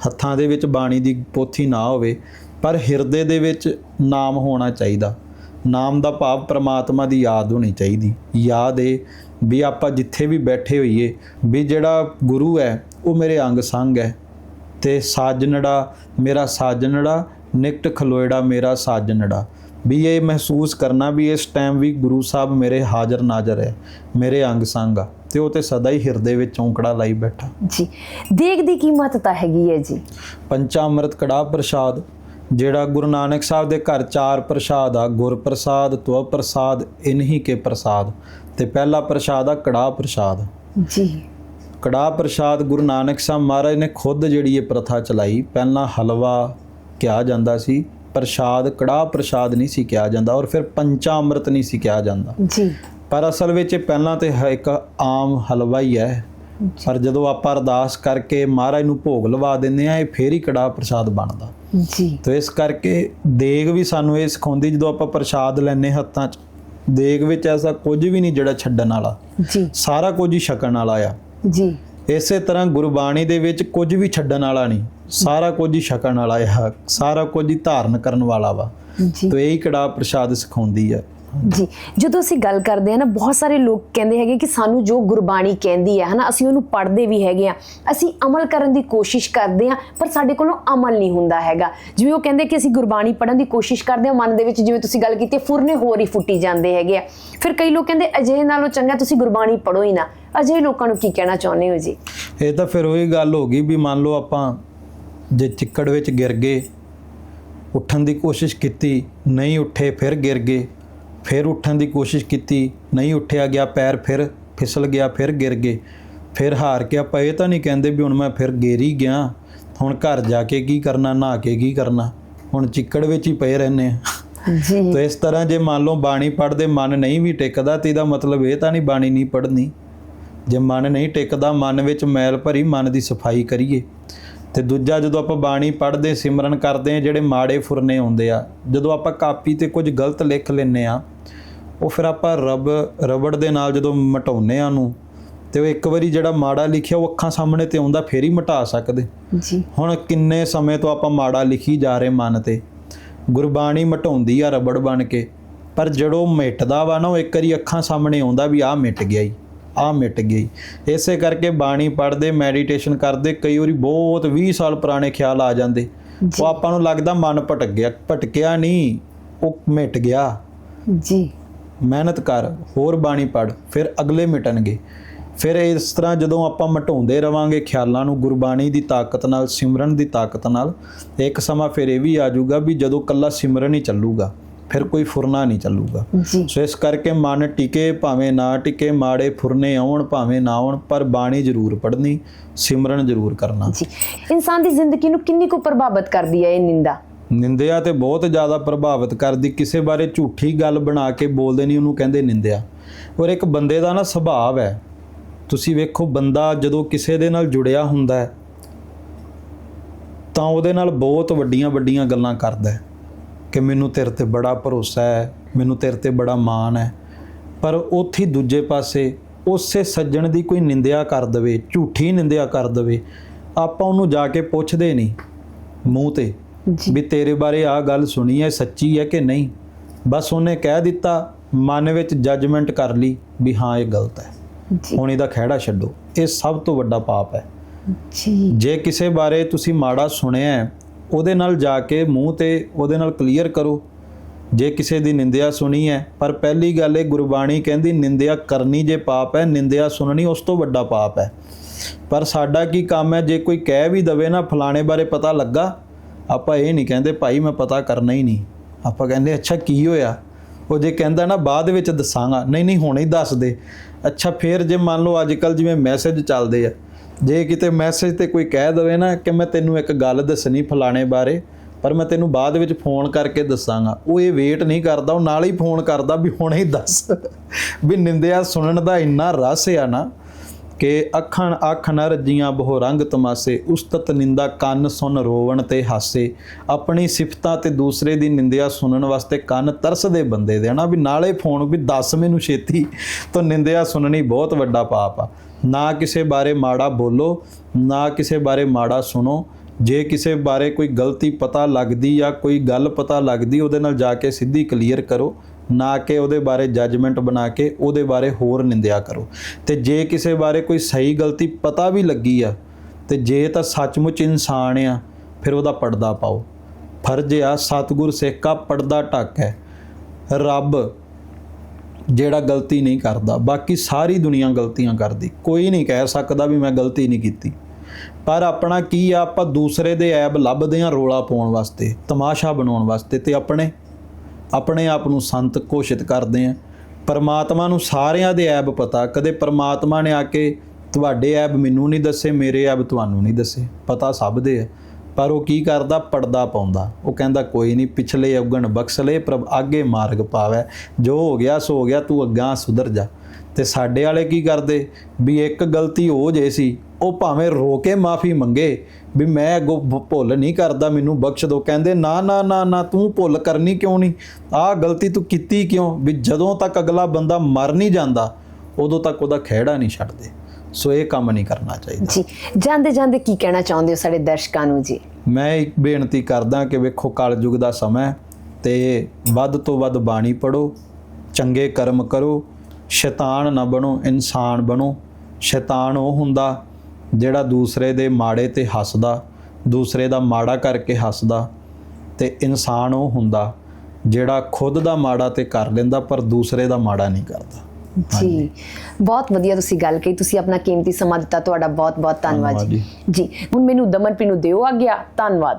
ਹੱਥਾਂ ਦੇ ਵਿੱਚ ਬਾਣੀ ਦੀ ਪੋਥੀ ਨਾ ਹੋਵੇ ਪਰ ਹਿਰਦੇ ਦੇ ਵਿੱਚ ਨਾਮ ਹੋਣਾ ਚਾਹੀਦਾ। ਨਾਮ ਦਾ ਭਾਵ ਪ੍ਰਮਾਤਮਾ ਦੀ ਯਾਦ ਹੋਣੀ ਚਾਹੀਦੀ। ਯਾਦ ਏ ਵੀ ਆਪਾਂ ਜਿੱਥੇ ਵੀ ਬੈਠੇ ਹੋਈਏ ਵੀ ਜਿਹੜਾ ਗੁਰੂ ਹੈ ਉਹ ਮੇਰੇ ਅੰਗ ਸੰਗ ਹੈ। ਤੇ ਸਾਜਣੜਾ ਮੇਰਾ ਸਾਜਣੜਾ ਨਿਕਟ ਖਲੋਇੜਾ ਮੇਰਾ ਸਾਜਣੜਾ ਵੀ ਇਹ ਮਹਿਸੂਸ ਕਰਨਾ ਵੀ ਇਸ ਟਾਈਮ ਵੀ ਗੁਰੂ ਸਾਹਿਬ ਮੇਰੇ ਹਾਜ਼ਰ ਨਾਜ਼ਰ ਹੈ ਮੇਰੇ ਅੰਗ ਸੰਗ ਆ। ਤੇ ਉਹ ਤੇ ਸਦਾ ਹੀ ਹਿਰਦੇ ਵਿੱਚ ਚੌਂਕੜਾ ਲਾਈ ਬੈਠਾ। ਜੀ ਦੇਗ ਦੀ ਕੀ ਮਹੱਤਤਾ ਹੈਗੀ ਹੈ ਜੀ? ਪੰਚਾਮ੍ਰਿਤ ਕੜਾ ਪ੍ਰਸ਼ਾਦ ਜਿਹੜਾ ਗੁਰੂ ਨਾਨਕ ਸਾਹਿਬ ਦੇ ਘਰ ਚਾਰ ਪ੍ਰਸ਼ਾਦ ਆ ਗੁਰ ਪ੍ਰਸਾਦ ਤਵ ਪ੍ਰਸਾਦ ਇਨਹੀ ਕੇ ਪ੍ਰਸਾਦ ਤੇ ਪਹਿਲਾ ਪ੍ਰਸ਼ਾਦ ਆ ਕੜਾ ਪ੍ਰਸ਼ਾਦ। ਜੀ। ਕੜਾ ਪ੍ਰਸ਼ਾਦ ਗੁਰੂ ਨਾਨਕ ਸਾਹਿਬ ਮਹਾਰਾਜ ਨੇ ਖੁਦ ਜਿਹੜੀ ਇਹ ਪ੍ਰਥਾ ਚਲਾਈ ਪਹਿਲਾਂ ਹਲਵਾ ਕਿਹਾ ਜਾਂਦਾ ਸੀ ਪ੍ਰਸ਼ਾਦ ਕੜਾ ਪ੍ਰਸ਼ਾਦ ਨਹੀਂ ਸੀ ਕਿਹਾ ਜਾਂਦਾ ਔਰ ਫਿਰ ਪੰਚਾਮ੍ਰਿਤ ਨਹੀਂ ਸੀ ਕਿਹਾ ਜਾਂਦਾ। ਜੀ। ਪਰ ਅਸਲ ਵਿੱਚ ਇਹ ਪਹਿਲਾਂ ਤੇ ਇੱਕ ਆਮ ਹਲਵਾ ਹੀ ਹੈ। ਪਰ ਜਦੋਂ ਆਪਾਂ ਅਰਦਾਸ ਕਰਕੇ ਮਹਾਰਾਜ ਨੂੰ ਭੋਗ ਲਵਾ ਦਿੰਦੇ ਆ ਇਹ ਫੇਰ ਹੀ ਕੜਾ ਪ੍ਰਸ਼ਾਦ ਬਣਦਾ। ਜੀ। ਤੋ ਇਸ ਕਰਕੇ ਦੇਗ ਵੀ ਸਾਨੂੰ ਇਹ ਸਿਖਾਉਂਦੀ ਜਦੋਂ ਆਪਾਂ ਪ੍ਰਸ਼ਾਦ ਲੈਨੇ ਹੱਥਾਂ 'ਚ ਦੇਗ ਵਿੱਚ ਐਸਾ ਕੁਝ ਵੀ ਨਹੀਂ ਜਿਹੜਾ ਛੱਡਣ ਵਾਲਾ। ਜੀ। ਸਾਰਾ ਕੁਝ ਹੀ ਛਕਣ ਵਾਲਾ ਆ। ਜੀ। ਇਸੇ ਤਰ੍ਹਾਂ ਗੁਰਬਾਣੀ ਦੇ ਵਿੱਚ ਕੁਝ ਵੀ ਛੱਡਣ ਵਾਲਾ ਨਹੀਂ ਸਾਰਾ ਕੁਝ ਹੀ ਛਕਣ ਵਾਲਾ ਆ ਸਾਰਾ ਕੁਝ ਹੀ ਧਾਰਨ ਕਰਨ ਵਾਲਾ ਵਾ। ਜੀ। ਤੋ ਇਹ ਹੀ ਕੜਾ ਪ੍ਰਸ਼ਾਦ ਸਿਖਾਉਂਦੀ ਆ। ਜੀ, ਜਦੋਂ ਅਸੀਂ ਗੱਲ ਕਰਦੇ ਹਾਂ ਨਾ, ਬਹੁਤ ਸਾਰੇ ਲੋਕ ਕਹਿੰਦੇ ਹੈਗੇ ਕਿ ਸਾਨੂੰ ਜੋ ਗੁਰਬਾਣੀ ਕਹਿੰਦੀ ਹੈ, ਹਨਾ, ਅਸੀਂ ਉਹਨੂੰ ਪੜ੍ਹਦੇ ਵੀ ਹੈਗੇ ਆ ਅਸੀਂ ਅਮਲ ਕਰਨ ਦੀ ਕੋਸ਼ਿਸ਼ ਕਰਦੇ ਆ ਪਰ ਸਾਡੇ ਕੋਲੋਂ ਅਮਲ ਨਹੀਂ ਹੁੰਦਾ ਹੈਗਾ। ਜਿਵੇਂ ਉਹ ਕਹਿੰਦੇ ਕਿ ਅਸੀਂ ਗੁਰਬਾਣੀ ਪੜ੍ਹਨ ਦੀ ਕੋਸ਼ਿਸ਼ ਕਰਦੇ ਆ ਮਨ ਦੇ ਵਿੱਚ ਜਿਵੇਂ ਤੁਸੀਂ ਗੱਲ ਕੀਤੀ, ਫੁਰਨੇ ਹੋਰ ਹੀ ਫੁੱਟੀ ਜਾਂਦੇ ਹੈਗੇ ਆ। ਫਿਰ ਕਈ ਲੋਕ ਕਹਿੰਦੇ, ਅਜਿਹੇ ਨਾਲੋਂ ਚੰਗਾ ਤੁਸੀਂ ਗੁਰਬਾਣੀ ਪੜ੍ਹੋ ਹੀ ਨਾ। ਅਜਿਹੇ ਲੋਕਾਂ ਨੂੰ ਕੀ ਕਹਿਣਾ ਚਾਹੁੰਦੇ ਹੋ ਜੀ? ਇਹ ਤਾਂ ਫਿਰ ਉਹੀ ਗੱਲ ਹੋ ਗਈ ਵੀ ਮੰਨ ਲਓ ਆਪਾਂ ਜੇ ਚਿੱਕੜ ਵਿੱਚ ਗਿਰ ਗਏ, ਉੱਠਣ ਦੀ ਕੋਸ਼ਿਸ਼ ਕੀਤੀ, ਨਹੀਂ ਉੱਠੇ, ਫਿਰ ਗਿਰ ਗਏ। ਫਿਰ ਉੱਠਣ ਦੀ ਕੋਸ਼ਿਸ਼ ਕੀਤੀ ਨਹੀਂ ਉੱਠਿਆ ਗਿਆ ਪੈਰ ਫਿਰ ਫਿਸਲ ਗਿਆ ਫਿਰ ਗਿਰ ਗਏ। ਫਿਰ ਹਾਰ ਕੇ ਆਪਾਂ ਇਹ ਤਾਂ ਨਹੀਂ ਕਹਿੰਦੇ ਵੀ ਹੁਣ ਮੈਂ ਫਿਰ ਗਿਰ ਗਿਆ। ਹੁਣ ਘਰ ਜਾ ਕੇ ਕੀ ਕਰਨਾ ਨਹਾ ਕੇ ਕੀ ਕਰਨਾ? ਹੁਣ ਚਿੱਕੜ ਵਿੱਚ ਹੀ ਪਏ ਰਹਿੰਦੇ ਆ ਜੀ। ਤੋ ਇਸ ਤਰ੍ਹਾਂ ਜੇ ਮੰਨ ਲਓ ਬਾਣੀ ਪੜ੍ਹਦੇ ਮਨ ਨਹੀਂ ਵੀ ਟਿਕਦਾ ਤੇ ਇਹਦਾ ਮਤਲਬ ਇਹ ਤਾਂ ਨਹੀਂ ਬਾਣੀ ਨਹੀਂ ਪੜ੍ਹਨੀ। ਜੇ ਮਨ ਨਹੀਂ ਟਿਕਦਾ ਮਨ ਵਿੱਚ ਮੈਲ ਭਰੀ ਮਨ ਦੀ ਸਫ਼ਾਈ ਕਰੀਏ। ਤੇ ਦੂਜਾ ਜਦੋਂ ਆਪਾਂ ਬਾਣੀ ਪੜ੍ਹਦੇ ਸਿਮਰਨ ਕਰਦੇ ਆ ਜਿਹੜੇ ਮਾੜੇ ਫੁਰਨੇ ਆਉਂਦੇ ਆ ਜਦੋਂ ਆਪਾਂ ਕਾਪੀ ਤੇ ਕੁਝ ਗਲਤ ਲਿਖ ਲੈਨੇ ਆ ਉਹ ਫਿਰ ਆਪਾਂ ਰਬ ਰਬੜ ਦੇ ਨਾਲ ਜਦੋਂ ਮਟਾਉਨੇ ਆ ਉਹਨੂੰ ਤੇ ਉਹ ਇੱਕ ਵਾਰੀ ਜਿਹੜਾ ਮਾੜਾ ਲਿਖਿਆ ਉਹ ਅੱਖਾਂ ਸਾਹਮਣੇ ਤੇ ਆਉਂਦਾ ਫੇਰ ਹੀ ਮਟਾ ਸਕਦੇ। ਜੀ। ਹੁਣ ਕਿੰਨੇ ਸਮੇਂ ਤੋਂ ਆਪਾਂ ਮਾੜਾ ਲਿਖੀ ਜਾ ਰਹੇ ਮਨ ਤੇ? ਗੁਰਬਾਣੀ ਮਟਾਉਂਦੀ ਆ ਰਬੜ ਬਣ ਕੇ ਪਰ ਜਦੋਂ ਮਿਟਦਾ ਵਾ ਨਾ ਉਹ ਇੱਕ ਵਾਰੀ ਅੱਖਾਂ ਸਾਹਮਣੇ ਆਉਂਦਾ ਵੀ ਆਹ ਮਿਟ ਗਿਆ ਈ। ਆਹ ਮਿਟ ਗਈ। ਇਸੇ ਕਰਕੇ ਬਾਣੀ ਪੜ੍ਹਦੇ ਮੈਡੀਟੇਸ਼ਨ ਕਰਦੇ ਕਈ ਵਾਰੀ ਬਹੁਤ 20 ਸਾਲ ਪੁਰਾਣੇ ਖਿਆਲ ਆ ਜਾਂਦੇ। ਉਹ ਆਪਾਂ ਨੂੰ ਲੱਗਦਾ ਮਨ ਭਟਕ ਗਿਆ ਭਟਕਿਆ ਨਹੀਂ ਉਹ ਮਿਟ ਗਿਆ। ਜੀ। ਮਿਹਨਤ ਕਰ ਹੋਰ ਬਾਣੀ ਪੜ ਫਿਰ ਅਗਲੇ ਮਿਟਣਗੇ। ਫਿਰ ਇਸ ਤਰ੍ਹਾਂ ਜਦੋਂ ਆਪਾਂ ਮਟਾਉਂਦੇ ਰਵਾਂਗੇ ਖਿਆਲਾਂ ਨੂੰ ਗੁਰਬਾਣੀ ਦੀ ਤਾਕਤ ਨਾਲ ਸਿਮਰਨ ਦੀ ਤਾਕਤ ਨਾਲ ਇੱਕ ਸਮਾਂ ਫਿਰ ਇਹ ਵੀ ਆ ਜਾਊਗਾ ਵੀ ਜਦੋਂ ਕੱਲਾ ਸਿਮਰਨ ਹੀ ਚੱਲੂਗਾ। ਫਿਰ ਕੋਈ ਫੁਰਨਾ ਨਹੀਂ ਚੱਲੂਗਾ। ਸੋ ਇਸ ਕਰਕੇ ਮਨ ਟਿਕੇ ਭਾਵੇਂ ਨਾ ਟਿਕੇ ਮਾੜੇ ਫੁਰਨੇ ਆਉਣ ਭਾਵੇਂ ਨਾ ਆਉਣ ਪਰ ਬਾਣੀ ਜ਼ਰੂਰ ਪੜ੍ਹਨੀ ਸਿਮਰਨ ਜ਼ਰੂਰ ਕਰਨਾ। ਜੀ। ਇਨਸਾਨ ਦੀ ਜ਼ਿੰਦਗੀ ਨੂੰ ਕਿੰਨੀ ਕੁ ਪ੍ਰਭਾਵਿਤ ਕਰਦੀ ਹੈ ਇਹ ਨਿੰਦਾ? ਨਿੰਦਿਆ ਤੇ ਬਹੁਤ ਜ਼ਿਆਦਾ ਪ੍ਰਭਾਵਿਤ ਕਰਦੀ। ਕਿਸੇ ਬਾਰੇ ਝੂਠੀ ਗੱਲ ਬਣਾ ਕੇ ਬੋਲਦੇ ਨਹੀਂ ਉਹਨੂੰ ਕਹਿੰਦੇ ਨਿੰਦਿਆ। ਔਰ ਇੱਕ ਬੰਦੇ ਦਾ ਨਾ ਸੁਭਾਅ ਹੈ। ਤੁਸੀਂ ਵੇਖੋ ਬੰਦਾ ਜਦੋਂ ਕਿਸੇ ਦੇ ਨਾਲ ਜੁੜਿਆ ਹੁੰਦਾ ਹੈ ਤਾਂ ਉਹਦੇ ਨਾਲ ਬਹੁਤ ਵੱਡੀਆਂ ਵੱਡੀਆਂ ਗੱਲਾਂ ਕਰਦਾ ਹੈ। ਕਿ ਮੈਨੂੰ ਤੇਰੇ ਤੇ ਬੜਾ ਭਰੋਸਾ ਹੈ ਮੈਨੂੰ ਤੇਰੇ ਤੇ ਬੜਾ ਮਾਣ ਹੈ। ਪਰ ਉੱਥੇ ਦੂਜੇ ਪਾਸੇ ਉਸੇ ਸੱਜਣ ਦੀ ਕੋਈ ਨਿੰਦਿਆ ਕਰ ਦਵੇ ਝੂਠੀ ਨਿੰਦਿਆ ਕਰ ਦਵੇ ਆਪਾਂ ਉਹਨੂੰ ਜਾ ਕੇ ਪੁੱਛਦੇ ਨਹੀਂ। ਮੂੰਹ ਤੇ ਵੀ ਤੇਰੇ ਬਾਰੇ ਆ ਗੱਲ ਸੁਣੀ ਹੈ ਸੱਚੀ ਹੈ ਕਿ ਨਹੀਂ? ਬਸ ਉਹਨੇ ਕਹਿ ਦਿੱਤਾ ਮਨ ਵਿੱਚ ਜੱਜਮੈਂਟ ਕਰ ਲਈ ਵੀ ਹਾਂ ਇਹ ਗਲਤ ਹੈ। ਹੁਣ ਇਹਦਾ ਖਹਿੜਾ ਛੱਡੋ। ਇਹ ਸਭ ਤੋਂ ਵੱਡਾ ਪਾਪ ਹੈ। ਜੀ। ਜੇ ਕਿਸੇ ਬਾਰੇ ਤੁਸੀਂ ਮਾੜਾ ਸੁਣਿਆ ਉਹਦੇ ਨਾਲ ਜਾ ਕੇ ਮੂੰਹ ਤੇ ਉਹਦੇ ਨਾਲ ਕਲੀਅਰ ਕਰੋ। ਜੇ ਕਿਸੇ ਦੀ ਨਿੰਦਿਆ ਸੁਣੀ ਹੈ, ਪਰ ਪਹਿਲੀ ਗੱਲ ਇਹ ਗੁਰਬਾਣੀ ਕਹਿੰਦੀ, ਨਿੰਦਿਆ ਕਰਨੀ ਜੇ ਪਾਪ ਹੈ, ਨਿੰਦਿਆ ਸੁਣਨੀ ਉਸ ਤੋਂ ਵੱਡਾ ਪਾਪ ਹੈ। ਪਰ ਸਾਡਾ ਕੀ ਕੰਮ ਹੈ? ਜੇ ਕੋਈ ਕਹਿ ਵੀ ਦਵੇ ਨਾ, ਫਲਾਣੇ ਬਾਰੇ ਪਤਾ ਲੱਗਾ? ਆਪਾਂ ਇਹ ਨਹੀਂ ਕਹਿੰਦੇ, ਭਾਈ, ਮੈਂ ਪਤਾ ਕਰਨਾ ਹੀ ਨਹੀਂ। ਆਪਾਂ ਕਹਿੰਦੇ, ਅੱਛਾ, ਕੀ ਹੋਇਆ? ਉਹ ਜੇ ਕਹਿੰਦਾ ਨਾ, ਬਾਅਦ ਵਿੱਚ ਦੱਸਾਂਗਾ। ਨਹੀਂ ਨਹੀਂ, ਹੁਣੇ ਹੀ ਦੱਸ ਦੇ। ਅੱਛਾ, ਫੇਰ ਜੇ ਮੰਨ ਲਓ ਅੱਜ ਕੱਲ ਜਿਵੇਂ ਮੈਸੇਜ ਚੱਲਦੇ ਆ ਜੇ ਕਿਤੇ ਮੈਸੇਜ ਤੇ ਕੋਈ ਕਹਿ ਦਵੇ ਨਾ ਕਿ ਮੈਂ ਤੈਨੂੰ ਇੱਕ ਗੱਲ ਦੱਸਣੀ ਫਲਾਣੇ ਬਾਰੇ, ਪਰ ਮੈਂ ਤੈਨੂੰ ਬਾਅਦ ਵਿੱਚ ਫੋਨ ਕਰਕੇ ਦੱਸਾਂਗਾ। ਉਹ ਇਹ ਵੇਟ ਨਹੀਂ ਕਰਦਾ, ਉਹ ਨਾਲ ਹੀ ਫੋਨ ਕਰਦਾ ਵੀ ਹੁਣੇ ਹੀ ਦੱਸ। ਵੀ ਨਿੰਦਿਆ ਸੁਣਨ ਦਾ ਇੰਨਾ ਰਸ ਆ ਨਾ ਕਿ ਅੱਖਾਂ ਅੱਖ ਨਾ ਰੱਜੀਆਂ ਬਹੁ ਰੰਗ ਤਮਾਸੇ, ਉਸਤਤ ਨਿੰਦਾ ਕੰਨ ਸੁਣ ਰੋਵਣ ਤੇ ਹਾਸੇ। ਆਪਣੀ ਸਿਫਤਾਂ ਤੇ ਦੂਸਰੇ ਦੀ ਨਿੰਦਿਆ ਸੁਣਨ ਵਾਸਤੇ ਕੰਨ ਤਰਸਦੇ ਬੰਦੇ ਦੇ ਹਨਾ ਵੀ ਨਾਲੇ ਫੋਨ ਵੀ ਦੱਸ ਮੈਨੂੰ ਛੇਤੀ, ਤਾਂ ਨਿੰਦਿਆ ਸੁਣਨੀ ਬਹੁਤ ਵੱਡਾ ਪਾਪ ਆ। ਨਾ ਕਿਸੇ ਬਾਰੇ ਮਾੜਾ ਬੋਲੋ, ਨਾ ਕਿਸੇ ਬਾਰੇ ਮਾੜਾ ਸੁਣੋ। ਜੇ ਕਿਸੇ ਬਾਰੇ ਕੋਈ ਗਲਤੀ ਪਤਾ ਲੱਗਦੀ ਜਾਂ ਕੋਈ ਗੱਲ ਪਤਾ ਲੱਗਦੀ, ਉਹਦੇ ਨਾਲ ਜਾ ਕੇ ਸਿੱਧੀ ਕਲੀਅਰ ਕਰੋ। ਨਾ ਕਿ ਉਹਦੇ ਬਾਰੇ ਜੱਜਮੈਂਟ ਬਣਾ ਕੇ ਉਹਦੇ ਬਾਰੇ ਹੋਰ ਨਿੰਦਿਆ ਕਰੋ। ਤੇ ਜੇ ਕਿਸੇ ਬਾਰੇ ਕੋਈ ਸਹੀ ਗਲਤੀ ਪਤਾ ਵੀ ਲੱਗੀ ਆ, ਤੇ ਜੇ ਤਾਂ ਸੱਚਮੁੱਚ ਇਨਸਾਨ ਆ, ਫਿਰ ਉਹਦਾ ਪਰਦਾ ਪਾਓ। ਫਰਜ਼ ਆ, ਸਤਿਗੁਰ ਸਿੱਖਾ ਪਰਦਾ ਢੱਕ ਹੈ। ਰੱਬ ਜਿਹੜਾ ਗਲਤੀ ਨਹੀਂ ਕਰਦਾ, ਬਾਕੀ ਸਾਰੀ ਦੁਨੀਆ ਗਲਤੀਆਂ ਕਰਦੀ। ਕੋਈ ਨਹੀਂ ਕਹਿ ਸਕਦਾ ਵੀ ਮੈਂ ਗਲਤੀ ਨਹੀਂ ਕੀਤੀ। ਪਰ ਆਪਣਾ ਕੀ ਆ, ਆਪਾਂ ਦੂਸਰੇ ਦੇ ਐਬ ਲੱਭਦੇ ਆ ਰੋਲਾ ਪਾਉਣ ਵਾਸਤੇ, ਤਮਾਸ਼ਾ ਬਣਾਉਣ ਵਾਸਤੇ ਤੇ ਆਪਣੇ ਆਪਣੇ ਆਪ ਨੂੰ ਸੰਤ ਘੋਸ਼ਿਤ ਕਰਦੇ ਆ। ਪਰਮਾਤਮਾ ਨੂੰ ਸਾਰਿਆਂ ਦੇ ਐਬ ਪਤਾ, ਕਦੇ ਪਰਮਾਤਮਾ ਨੇ ਆ ਕੇ ਤੁਹਾਡੇ ਐਬ ਮੈਨੂੰ ਨਹੀਂ ਦੱਸੇ, ਮੇਰੇ ਐਬ ਤੁਹਾਨੂੰ ਨਹੀਂ ਦੱਸੇ, ਪਤਾ ਸਭ ਦੇ ਹੈ ਪਰ ਉਹ ਕੀ ਕਰਦਾ? ਪਰਦਾ ਪਾਉਂਦਾ। ਉਹ ਕਹਿੰਦਾ, ਕੋਈ ਨਹੀਂ, ਪਿਛਲੇ ਔਗਣ ਬਖਸ਼ ਲੈ ਪ੍ਰਭ ਆਗੇ ਮਾਰਗ ਪਾਵੇ। ਜੋ ਹੋ ਗਿਆ, ਸੋ ਹੋ ਗਿਆ, ਤੂੰ ਅੱਗਾ ਸੁਧਰ ਜਾ। ਤੇ ਸਾਡੇ ਵਾਲੇ ਕੀ ਕਰਦੇ? ਵੀ ਇੱਕ ਗਲਤੀ ਹੋ ਜੇ ਸੀ, ਉਹ ਭਾਵੇਂ ਰੋ ਕੇ ਮਾਫੀ ਮੰਗੇ, ਵੀ ਮੈਂ ਅੱਗੋਂ ਭੁੱਲ ਨਹੀਂ ਕਰਦਾ, ਮੈਨੂੰ ਬਖਸ਼ ਦੋ ਕਹਿੰਦੇ, ਨਾ ਨਾ ਨਾ ਨਾ, ਤੂੰ ਭੁੱਲ ਕਰਨੀ ਕਿਉਂ ਨਹੀਂ? ਆਹ ਗਲਤੀ ਤੂੰ ਕੀਤੀ ਕਿਉਂ? ਵੀ ਜਦੋਂ ਤੱਕ ਅਗਲਾ ਬੰਦਾ ਮਰ ਨਹੀਂ ਜਾਂਦਾ, ਉਦੋਂ ਤੱਕ ਉਹਦਾ ਖਿਹੜਾ ਨਹੀਂ ਛੱਡਦੇ। ਸੋ ਇਹ ਕੰਮ ਨਹੀਂ ਕਰਨਾ ਚਾਹੀਦਾ। ਜੀ ਜਾਂਦੇ ਜਾਂਦੇ ਕੀ ਕਹਿਣਾ ਚਾਹੁੰਦੇ ਹੋ ਸਾਡੇ ਦਰਸ਼ਕਾਂ ਨੂੰ ਜੀ? ਮੈਂ ਇੱਕ ਬੇਨਤੀ ਕਰਦਾ ਕਿ ਵੇਖੋ ਕਲਯੁਗ ਦਾ ਸਮਾਂ ਤੇ ਵੱਧ ਤੋਂ ਵੱਧ ਬਾਣੀ ਪੜੋ ਚੰਗੇ ਕਰਮ ਕਰੋ ਸ਼ੈਤਾਨ ਨਾ ਬਣੋ ਇਨਸਾਨ ਬਣੋ। ਸ਼ੈਤਾਨ ਉਹ ਹੁੰਦਾ ਜਿਹੜਾ ਦੂਸਰੇ ਦੇ ਮਾੜੇ ਤੇ ਹੱਸਦਾ ਦੂਸਰੇ ਦਾ ਮਾੜਾ ਕਰਕੇ ਹੱਸਦਾ ਤੇ ਇਨਸਾਨ ਉਹ ਹੁੰਦਾ ਜਿਹੜਾ ਖੁਦ ਦਾ ਮਾੜਾ ਤੇ ਕਰ ਲੈਂਦਾ ਪਰ ਦੂਸਰੇ ਦਾ ਮਾੜਾ ਨਹੀਂ ਕਰਦਾ। ਜੀ। ਬਹੁਤ ਵਧੀਆ ਤੁਸੀਂ ਗੱਲ ਕਹੀ ਤੁਸੀਂ ਆਪਣਾ ਕੀਮਤੀ ਸਮਾਂ ਦਿੱਤਾ ਤੁਹਾਡਾ ਬਹੁਤ ਬਹੁਤ ਧੰਨਵਾਦ ਜੀ। ਜੀ ਹੁਣ ਮੈਨੂੰ ਦਮਨਪ੍ਰੀਤ ਨੂੰ ਦਿਓ ਆ। ਗਿਆ ਧੰਨਵਾਦ।